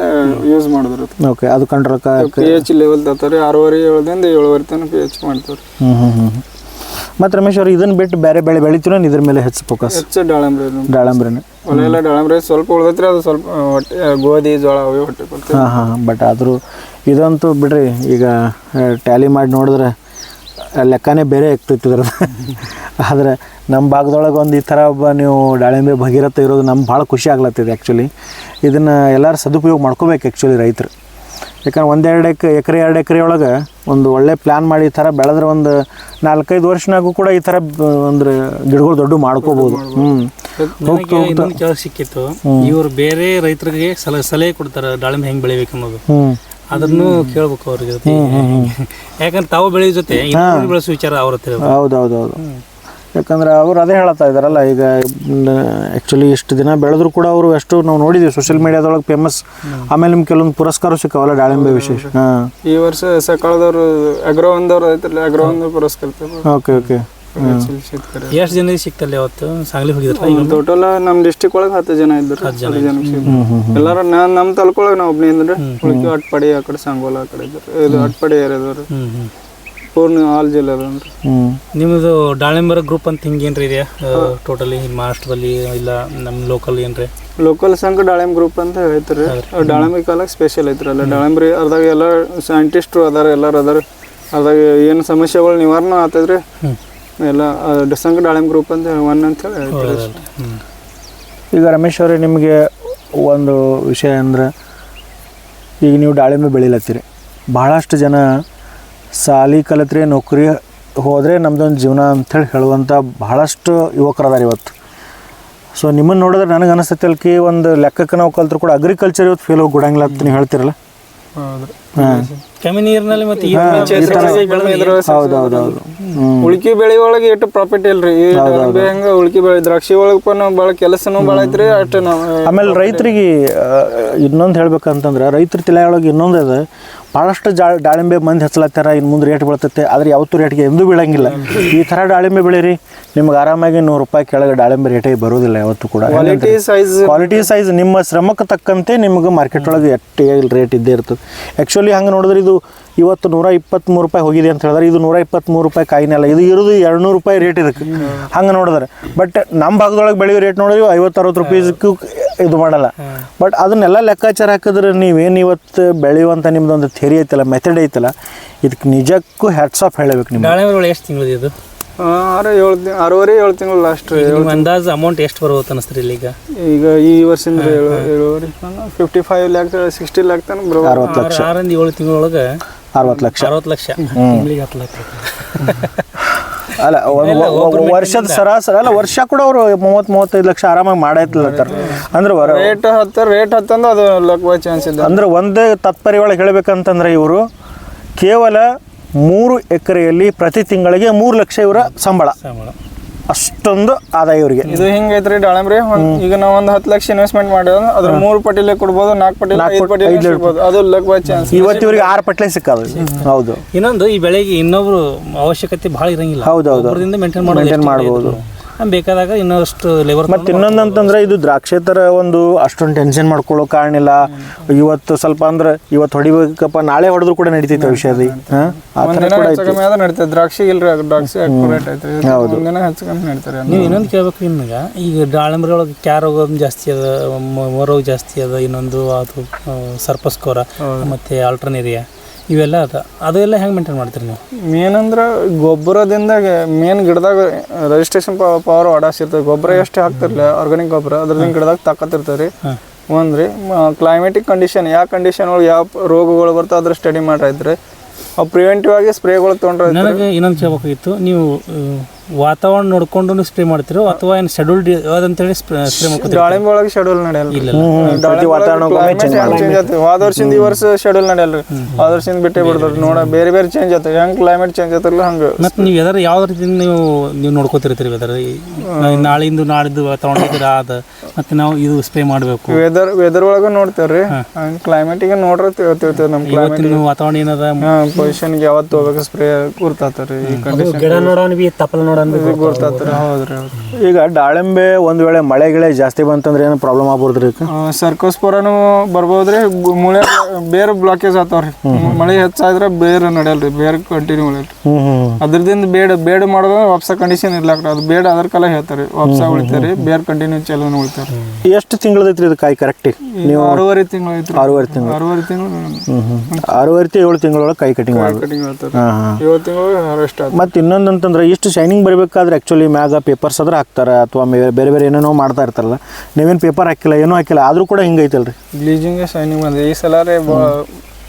use ಮಾಡಿದ್ರು ಓಕೆ ಅದು ಕಂಟ್ರೋಲ್ ಪಿ ಎಚ್ ಲೆವೆಲ್ ತರ್ತಾರೆ ಆರೂವರೆ ಏಳದಿಂದ ಏಳುವರೆ ತನಕ ಪಿ ಎಚ್ ಮಾಡ್ತಾರೆ. ಹ್ಞೂ ಹ್ಞೂ ಹ್ಞೂ ಮತ್ತು ರಮೇಶ್ ಅವ್ರು ಇದನ್ನ ಬಿಟ್ಟು ಬೇರೆ ಬೆಳೆ ಬೆಳಿತೀರೋ ಇದ್ರ ಮೇಲೆ ಹೆಚ್ಚು ಫೋಕಸ್ ಹೆಚ್ಚು ದಾಳಂಬ್ರಿ ಅದು. ದಾಳಂಬ್ರಿನೇ. ಹೊಲ ಎಲ್ಲ ದಾಳಂಬ್ರಿ ಸ್ವಲ್ಪ ಉಳಿದ್ರೆ ಅದು ಸ್ವಲ್ಪ ಹೊಟ್ಟೆ ಗೋಧಿ ಜೋಳ ಅವೇ ಹೊಟ್ಟೆ ಕೊಡ್ತೀವಿ. ಹಾಂ ಹಾಂ ಬಟ್ ಆದರೂ ಇದಂತೂ ಬಿಡ್ರಿ ಈಗ ಟ್ಯಾಲಿ ಮಾಡಿ ನೋಡಿದ್ರೆ ಲೆಕ್ಕನೇ ಬೇರೆ ಆಗ್ತಿತ್ತು ಇದ್ರದ್ದು. ಆದರೆ ನಮ್ಮ ಭಾಗದೊಳಗೆ ಒಂದು ಈ ಥರ ಒಬ್ಬ ನೀವು ದಾಳಿಂಬೆ ಭಗೀರಥ ಇರೋದು ನಮ್ಗೆ ಭಾಳ ಖುಷಿ ಆಗ್ಲತ್ತಿದೆ ಆ್ಯಕ್ಚುಲಿ ಇದನ್ನು ಎಲ್ಲರೂ ಸದುಪಯೋಗ ಮಾಡ್ಕೋಬೇಕು ಆ್ಯಕ್ಚುಲಿ ರೈತರು. ಯಾಕಂದ್ರೆ ಒಂದೆರಡು ಎಕ್ ಎಕರೆ ಎರಡು ಎಕರೆ ಒಳಗೆ ಒಂದು ಒಳ್ಳೆ ಪ್ಲ್ಯಾನ್ ಮಾಡಿ ಈ ಥರ ಬೆಳೆದ್ರೆ ಒಂದು ನಾಲ್ಕೈದು ವರ್ಷನಾಗೂ ಕೂಡ ಈ ಥರ ಒಂದು ಅಂದ್ರೆ ಗಿಡಗಳು ದೊಡ್ಡ ಮಾಡ್ಕೋಬೋದು. ಹ್ಞೂ ಕೆಲಸ ಸಿಕ್ಕಿತ್ತು. ಇವರು ಬೇರೆ ರೈತರಿಗೆ ಸಲಹೆ ಸಲಹೆ ಕೊಡ್ತಾರೆ ದಾಳಿಂಬೆ ಹೆಂಗೆ ಬೆಳಿಬೇಕು ಅನ್ನೋದು ಅದನ್ನು ಕೇಳ್ಬೇಕು ಅವ್ರ ಜೊತೆ ಯಾಕಂದ್ರೆ ತಾವು ಬೆಳೆಯೋ ಜೊತೆ ಬೆಳೆಸೋ ವಿಚಾರ ಅವ್ರ ಹತ್ರ ಇರುತ್ತೆ. ಯಾಕಂದ್ರೆ ಅವ್ರು ಅದೇ ಹೇಳ್ತಾ ಇದ್ದಾರಲ್ಲ ಈಗ ಆ್ಯಕ್ಚುಲಿ ಇಷ್ಟು ದಿನ ಬೆಳೆದ್ರು ಕೂಡ ಅವರು ಎಷ್ಟು ನಾವು ನೋಡಿದ್ದೀವಿ ಸೋಷಿಯಲ್ ಮೀಡಿಯಾದೊಳಗೆ ಫೇಮಸ್ ಆಮೇಲೆ ನಿಮ್ಗೆ ಕೆಲವೊಂದು ಪುರಸ್ಕಾರ ಸಿಕ್ಕಾವಲ್ಲ ದಾಳಿಂಬೆ ವಿಶೇಷ. ಹಾಂ. ಈ ವರ್ಷ ಸಕಾಲದವರು ಅಗ್ರೋ ಒಂದವ್ರು ಐತಲ್ಲ ಅಗ್ರೋ ಒಂದು ಪುರಸ್ಕಾರ ಓಕೆ ಓಕೆ ಎಷ್ಟು ಜನರಿಗೆ ಸಿಕ್ತಲ್ಲ ಅವತ್ತು? ಸಾಂಗ್ಲಿ ಹೋಗಿದ್ರು ಟೋಟಲ್ ನಮ್ಮ ಡಿಸ್ಟಿಕ್ ಒಳಗೆ ಹತ್ತು ಜನ ಇದ್ದರು ಹತ್ತು ಜನ. ಎಲ್ಲಾರು ನಾನು ನಮ್ಮ ತಾಲೂಕೊಳಗೆ ನಾವು ಒಬ್ಬನೇ ಅಂದ್ರೆ ಉಳಿಕೆ ಅಟ್ಪಡಿ ಆ ಕಡೆ ಸಂಗೋಲ ಆ ಕಡೆ ಇದ್ರು. ಇದು ಅಟ್ಪಡಿ ಏರಿಯಾದವ್ರು. ಪೂರ್ಣ ಆಲ್ ಜಿಲ್ಲೆ ಹ್ಞೂ ನಿಮ್ಮದು ದಾಳಿಂಬರ ಗ್ರೂಪ್ ಅಂತ ಹಿಂಗೇನ್ರಿ ಇದೆಯಾ ಟೋಟಲಿ ಮಹಾರಾಷ್ಟ್ರದಲ್ಲಿ ಇಲ್ಲ ನಮ್ಮ ಲೋಕಲ್ ಏನ್ರಿ? ಲೋಕಲ್ ಸಂಘ ದಾಳಿಂಬ ಗ್ರೂಪ್ ಅಂತ ಹೇಳ್ತಾರೆ. ದಾಳಿಂಬೆ ಕಾಲಕ್ಕೆ ಸ್ಪೆಷಲ್ ಐತ್ರಿ ಅಲ್ಲ. ದಾಳಿಂಬ್ರಿ ಅರ್ಧಾಗ ಎಲ್ಲ ಸೈಂಟಿಸ್ಟ್ರು ಅದಾರ ಎಲ್ಲರೂ ಅದಾರ. ಅದಾಗ ಏನು ಸಮಸ್ಯೆಗಳು ನಿವಾರಣೆ ಆತದ್ರಿ ಎಲ್ಲ ಸಂಘ ದಾಳಿಂಬ ಗ್ರೂಪ್ ಅಂತ ಒನ್ ಅಂತ ಹೇಳಿ ಹೇಳ್ತಾರೆ. ಈಗ ರಮೇಶ್ ಅವರೇ ನಿಮಗೆ ಒಂದು ವಿಷಯ ಅಂದ್ರೆ ಈಗ ನೀವು ದಾಳಿಂಬೆ ಬೆಳಿಲತ್ತೀರಿ. ಭಾಳಷ್ಟು ಜನ ಸಾಲಿ ಕಲಿತ್ರೆ ನೌಕರಿ ಹೋದರೆ ನಮ್ಮದೊಂದು ಜೀವನ ಅಂಥೇಳಿ ಹೇಳುವಂಥ ಭಾಳಷ್ಟು ಯುವಕರು ಅದಾರ ಇವತ್ತು. ಸೊ ನಿಮ್ಮನ್ನು ನೋಡಿದ್ರೆ ನನಗೆ ಅನಿಸ್ತೈತೆ ಅಲ್ಕಿ ಒಂದು ಲೆಕ್ಕಕ್ಕೆ ನಾವು ಕಲ್ತ್ರು ಕೂಡ ಅಗ್ರಿಕಲ್ಚರ್ ಇವತ್ತು ಫೇಲ್ ಹೋಗಿ ಕೊಡಂಗಿಲ್ಲ ಅಂತ ನೀವು ಹೇಳ್ತಿರಲ್ಲ? ಕಮ್ಮಿ ನೀರಿನಲ್ಲಿ ಮತ್ತೆ ಈ ಹೌದು ಹೌದು ಹೌದು. ಹ್ಞೂ ಉಳ್ಕಿ ಬೆಳೆ ಒಳಗೆ ಎಷ್ಟು ಪ್ರಾಫಿಟ್ ಇಲ್ರಿ. ಹೆಂಗ ಉಳ್ಕಿ ಬೆಳೆ ದ್ರಾಕ್ಷಿ ಒಳಗೆ ಭಾಳ ಕೆಲಸನೂ ಭಾಳ ಐತ್ರಿ ಅಷ್ಟು ನಾವು ಆಮೇಲೆ ರೈತರಿಗೆ ಇನ್ನೊಂದು ಹೇಳ್ಬೇಕಂತಂದ್ರೆ ರೈತರ ತಲೆಯೊಳಗೆ ಇನ್ನೊಂದು ಅದ. ಭಾಳಷ್ಟು ಜಾ ದಾಳಿಂಬೆ ಮಂದಿ ಹಚ್ಚಲತ್ತಾರ ಇನ್ನು ಮುಂದೆ ರೇಟ್ ಬೀಳ್ತೈತೆ ಆದರೆ ಯಾವತ್ತೂ ರೇಟ್ಗೆ ಎಂದೂ ಬೀಳಂಗಿಲ್ಲ. ಈ ಥರ ದಾಳಿಂಬೆ ಬೆಳೀರಿ ನಿಮ್ಗೆ ಆರಾಮಾಗಿ ನೂರು ರೂಪಾಯಿ ಕೆಳಗೆ ದಾಳಿಂಬೆ ರೇಟೇ ಬರೋದಿಲ್ಲ ಯಾವತ್ತೂ ಕೂಡ. ಕ್ವಾಲಿಟಿ ಸೈಜ್ ಕ್ವಾಲಿಟಿ ಸೈಜ್ ನಿಮ್ಮ ಶ್ರಮಕ್ಕೆ ತಕ್ಕಂತೆ ನಿಮಗೆ ಮಾರ್ಕೆಟ್ ಒಳಗೆ ಎಟ್ಟೆ ರೇಟ್ ಇದ್ದೇ ಇರ್ತದೆ. ಆ್ಯಕ್ಚುಲಿ ಹಂಗೆ ನೋಡಿದ್ರೆ ಇದು ಇವತ್ತು ನೂರ ಇಪ್ಪತ್ತ್ಮೂರು ರೂಪಾಯಿ ಹೋಗಿದೆ ಅಂತ ಹೇಳಿದ್ರೆ ಇದು ನೂರ ಇಪ್ಪತ್ತ್ಮೂರು ರೂಪಾಯಿ ಕಾಯಿನೇ ಅಲ್ಲ ಇದು ಇರೋದು ಎರಡು ನೂರು ರೂಪಾಯಿ ರೇಟ್ ಇದಕ್ಕೆ. ಹಂಗೆ ನೋಡಿದ್ರೆ. ಬಟ್ ನಮ್ಮ ಭಾಗದೊಳಗೆ ಬೆಳೆಯೋ ರೇಟ್ ನೋಡಿದ್ರೆ ಐವತ್ತು ಅರವತ್ತು ರೂಪಾಯಿಗೂ ಇದು ಮಾಡಲ್ಲ. ಬಟ್ ಅದನ್ನೆಲ್ಲ ಲೆಕ್ಕಾಚಾರ ಹಾಕಿದ್ರೆ ನೀವೇನು ಇವತ್ತು ಬೆಳೆಯುವಂಥ ನಿಮ್ದೊಂದು ಥೇರಿ ಐತಲ್ಲ ಮೆಥಡ್ ಐತಲ್ಲ ಇದಕ್ಕೆ ನಿಜಕ್ಕೂ ಹ್ಯಾಟ್ಸ್ ಆಫ್ ಹೇಳಬೇಕು ನಿಮ್ಗೆ. ದಾಳಿಂಬೆ ಎಷ್ಟು ತಿಂಗಳು ಇದು? ಆರು ಏಳು ತಿಂಗ್ ಆರೂವರೆ ಏಳು ತಿಂಗಳು ಲಾಸ್ಟ್ ನಿಮ್ಮ ಅಂದಾಜು ಅಮೌಂಟ್ ಎಷ್ಟು ಬರ್ಬೋದು ಅನಿಸ್ತೀರಿ ಇಲ್ಲಿ ಈಗ? ಈಗ ಈ ವರ್ಷದಿಂದ ಏಳು ಏಳುವರೆ fifty five lakh sixty lakh ತನಕ ಬರೋ ಅರವತ್ತು ಲಕ್ಷ. ಆರು- ಆರಿಂದ ಏಳು ತಿಂಗಳೊಳಗೆ ಅರವತ್ತು ಲಕ್ಷ. ಅರವತ್ತು ಲಕ್ಷ. ತಿಂಗಳಿಗೆ ಹತ್ತು ಲಕ್ಷ. ಅಲ್ಲ ವರ್ಷದ ಸರಾಸರಿ ಅಲ್ಲ ವರ್ಷ ಕೂಡ ಅವರು ಮೂವತ್ತು ಮೂವತ್ತೈದು ಲಕ್ಷ ಆರಾಮಾಗಿ ಮಾಡೈತ್ಲತ್ತಾರ ಅಂದ್ರೆ ವರ ರೇಟ್ ಹತ್ತ ರೇಟ್ ಹತ್ತಂದು ಅದು ಚಾನ್ಸ್ ಇದೆ. ಅಂದ್ರೆ ಒಂದೇ ತತ್ಪರಿ ಒಳಗೆ ಹೇಳ್ಬೇಕಂತಂದ್ರೆ ಇವರು ಕೇವಲ ಮೂರು ಎಕರೆಯಲ್ಲಿ ಪ್ರತಿ ತಿಂಗಳಿಗೆ ಮೂರು ಲಕ್ಷ ಇವರ ಸಂಬಳ. ಸಂಬಳ. ಅಷ್ಟೊಂದು ಆದಾಯ ಇವರಿಗೆ. ಇದು ಹಿಂಗೈತ್ರಿ ದಾಳಂಬ್ರಿ? ಒಂದ್ ಈಗ ನಾವು ಒಂದು ಹತ್ತು ಲಕ್ಷ ಇನ್ವೆಸ್ಟ್ಮೆಂಟ್ ಮಾಡಿದ್ರೆ ಅದ್ರ ಮೂರು ಪಟ್ಟಿಲೆ ಕೊಡ್ಬೋದು ನಾಲ್ಕು ಪಟ್ಟಿ ಐದು ಪಟ್ಟಿಲೆ ಇಡ್ಬೋದು ಅದು ಲಕ್ ಬೈ ಚಾನ್ಸ್ ಇವತ್ತು ಇವರಿಗೆ ಆರು ಪಟ್ಟಲೆ ಸಿಕ್ಕಲ್ಲ ಹೌದು. ಇನ್ನೊಂದು ಈ ಬೆಳೆಗೆ ಇನ್ನೊಬ್ರು ಅವಶ್ಯಕತೆ ಭಾಳ ಇರಂಗಿಲ್ಲ. ಹೌದು, ಹೌದು. ಒಬ್ಬರಿಂದ ಮೇಂಟೈನ್ ಮಾಡೋದು ಬೇಕಾದಾಗ ಇನ್ನಷ್ಟು ಲೇಬರ್ ಮತ್ತೆ ಇನ್ನೊಂದು ಅಂತಂದ್ರೆ ಇದು ದ್ರಾಕ್ಷಿ ತರ ಒಂದು ಅಷ್ಟೊಂದು ಟೆನ್ಷನ್ ಮಾಡ್ಕೊಳ್ಳೋ ಕಾರಣ ಇಲ್ಲ. ಇವತ್ತು ಸ್ವಲ್ಪ ಅಂದ್ರೆ ಇವತ್ತು ಹೊಡಿಬೇಕಪ್ಪ ನಾಳೆ ಹೊಡೆದ್ರು ಕೂಡ ನಡೀತೈತೆ ವಿಷಯ ನಡೀತದೆ ದ್ರಾಕ್ಷಿ ಇಲ್ರಿ ಅದು ದ್ರಾಕ್ಷಿ ರೇಟ್ ಐತ್ರಿ. ಒಂದಿನ ಹೆಚ್ಚು ಕಮ್ಮಿ ನಡೀತಾರೆ. ನೀವು ಇನ್ನೊಂದು ಕೇಳ್ಬೇಕು ನಿಮ್ಗೆ. ಈಗ ದಾಳಿಂಬರಿ ಒಳಗೆ ಕ್ಯಾ ರೋಗ ಜಾಸ್ತಿ ಅದ ಮೊರೋಗ್ ಮೊರೋಗ ಜಾಸ್ತಿ ಅದ ಇನ್ನೊಂದು ಅದು ಸರ್ಪಸ್ಕೋರ ಮತ್ತೆ ಆಲ್ಟರ್ನೇರಿಯಾ ಇವೆಲ್ಲ ಅದ. ಅದೆಲ್ಲ ಹೆಂಗೆ ಮೇಂಟೈನ್ ಮಾಡ್ತೀರಿ ನೀವು? ಮೇನ್ ಅಂದ್ರೆ ಗೊಬ್ಬರದಿಂದ ಮೇನ್ ಗಿಡದಾಗ ರಿಜಿಸ್ಟ್ರೇಷನ್ ಪವರ್ ಇರ್ತದೆ. ಗೊಬ್ಬರ ಎಷ್ಟು ಹಾಕ್ತಿರ್ಲಿ ಆರ್ಗಾನಿಕ್ ಗೊಬ್ಬರ ಅದ್ರದಿಂದ ಗಿಡದಾಗ ತಾಕತ್ತಿರ್ತದೆ ರೀ. ಒಂದ್ರಿ ಕ್ಲೈಮೇಟಿಕ್ ಕಂಡೀಷನ್ ಯಾವ ಕಂಡೀಷನ್ ಒಳಗೆ ಯಾವ ರೋಗಗಳು ಬರ್ತಾವೆ ಅದ್ರ ಸ್ಟಡಿ ಮಾಡ್ರೈತ್ರಿ ಅವು ಪ್ರಿವೆಂಟಿವ್ ಆಗಿ ಸ್ಪ್ರೇಗಳು ತೊಗೊಂಡ್ರೆ ನನಗೆ ಇನ್ನೊಂದು ಕೇಳಬೇಕಾಗಿತ್ತು ನೀವು ವಾತಾವರಣ ನೋಡ್ಕೊಂಡು ಸ್ಪ್ರೇ ಮಾಡ್ತಿರೋ ಅಥವಾ ಏನು ಶೆಡ್ಯೂಲ್ಡ್ ಅದಂತೇಳಿ ಸ್ಪ್ರೇ ಮಾಡ್ಕೊತೀರಿ ದಾಳಿಂಬೆ ಒಳಗೆ ಶೆಡ್ಯೂಲ್ ನಡೆಯಲ್ಲ. ಇಲ್ಲ ಪ್ರತಿ ವಾತಾವರಣಕ್ಕೊಮ್ಮೆ change ಚೇಂಜ್ ಆಯ್ತು. ಹೋದ ವರ್ಷದಿಂದ ಈ ವರ್ಷ ಶೆಡ್ಯೂಲ್ ನಡೆಯಲ್ಲ ಹೋದ ವರ್ಷದಿಂದ ಬಿಟ್ಟೇ ಬಿಡ್ತಾರೆ ನೋಡ ಬೇರೆ ಬೇರೆ ಚೇಂಜ್ ಆಯ್ತು. ಹೆಂಗ್ ಕ್ಲೈಮೇಟ್ ಚೇಂಜ್ ಆಯ್ತಲ್ಲ ಹಂಗೆ. ಮತ್ತು ನೀವು ಎದರ ಯಾವ ರೀತಿ ನೀವು ನೀವು ನೋಡ್ಕೋತಿರ್ತೀರಿ ವೆದರ್ ನಾಳಿಂದು ನಾಳಿದ್ದು ವಾತಾವರಣ ಅದ ಮತ್ತೆ ನಾವು ಇದು ಸ್ಪ್ರೇ ಮಾಡಬೇಕು. ವೆದರ್ ವೆದರ್ ಒಳಗ ನೋಡ್ತೇವ್ರಿ. ಕ್ಲೈಮೇಟಿಗೆ ನೋಡ್ರ ತಿಳ್ತೇವೆ ನಮ್ಮ ಕ್ಲೈಮೇಟ್ ವಾತಾವರಣ ಏನದ? ಪೊಸಿಷನ್ಗೆ ಯಾವತ್ತು ಹೋಗ್ಬೇಕು ಸ್ಪ್ರೇ ಗುರ್ತಾತ್ರಿ ಈ ಕಂಡೀಷನ್ ಗಿಡ ನೋಡೋಣ ಬಿ ತಪ್ಪಲ ನೋಡೋಣ ಗುರ್ತಾತ್ರಿ ಹೌದ್ರಿ ಹೌದು ಈಗ ದಾಳಿಂಬೆ ಒಂದ್ ವೇಳೆ ಮಳೆ ಗಿಳೆ ಜಾಸ್ತಿ ಬಂತಂದ್ರೆ ಏನು ಪ್ರಾಬ್ಲಮ್ ಆಗ್ಬೋದ್ರಿ ರೀ ಸರ್ಕೋಸ್ಪೊರನು ಬರ್ಬೋದ್ರಿ ರೀ ಮುಳೆ ಬೇರೆ ಬ್ಲಾಕೇಜ್ ಆತಾವ್ರಿ ಮಳೆ ಹೆಚ್ಚಾದ್ರೆ ಬೇರೆ ನಡೆಯಲ್ರಿ ಬೇರೆ ಕಂಟಿನ್ಯೂ ಉಳಿಯಲ್ರಿ ಅದ್ರದಿಂದ ಬೇಡ ಬೇಡ ಮಾಡೋದ್ರೆ ವಾಪಸ್ ಕಂಡೀಷನ್ ಇರ್ಲಾಕ್ರಿ. ಅದು ಬೇಡ ಅದ್ರ ಕಲ ಹೇಳ್ತಾರೆ ವಾಪಸ ಉಳಿತಾರೆ ಬೇರೆ ಕಂಟಿನ್ಯೂ ಚಲೋನ ಉಳಿತಾರೆ. ಎಷ್ಟು ತಿಂಗಳದೈತ್ರಿ ಇದು ಕಾಯಿ ಕರೆಕ್ಟ್ ನೀವು ಆರೂವರೆ ತಿಂಗಳು ಐತ್ರಿ. ಆರೂವರೆ ತಿಂಗಳು. ಆರೂವರೆ ತಿಂಗಳು. ಆರೂವರೆ ಏಳು ತಿಂಗಳೊಳಗೆ ಕಾಯಿ ಕಟಿಂಗ್ ಕಟಿಂಗ್ ಏಳು ತಿಂಗಳು ಇನ್ನೊಂದು ಅಂತಂದ್ರೆ ಇಷ್ಟು ಶೈನಿಂಗ್ ಬರಬೇಕಾದ್ರೆ ಆ್ಯಕ್ಚುಲಿ ಮ್ಯಾಗ ಪೇಪರ್ಸ್ ಆದ್ರೆ ಹಾಕ್ತಾರೆ ಅಥವಾ ಬೇರೆ ಬೇರೆ ಏನೇನೋ ಮಾಡ್ತಾ ಇರ್ತಾರಲ್ಲ ನೀವೇನು ಪೇಪರ್ ಹಾಕಿಲ್ಲ ಏನೂ ಹಾಕಿಲ್ಲ ಆದರೂ ಕೂಡ ಹಿಂಗೈತಲ್ರಿ? ಗ್ಲೀಜಿಂಗ್ ಶೈನಿಂಗ್ ಬಂದ ಈ ಸಲ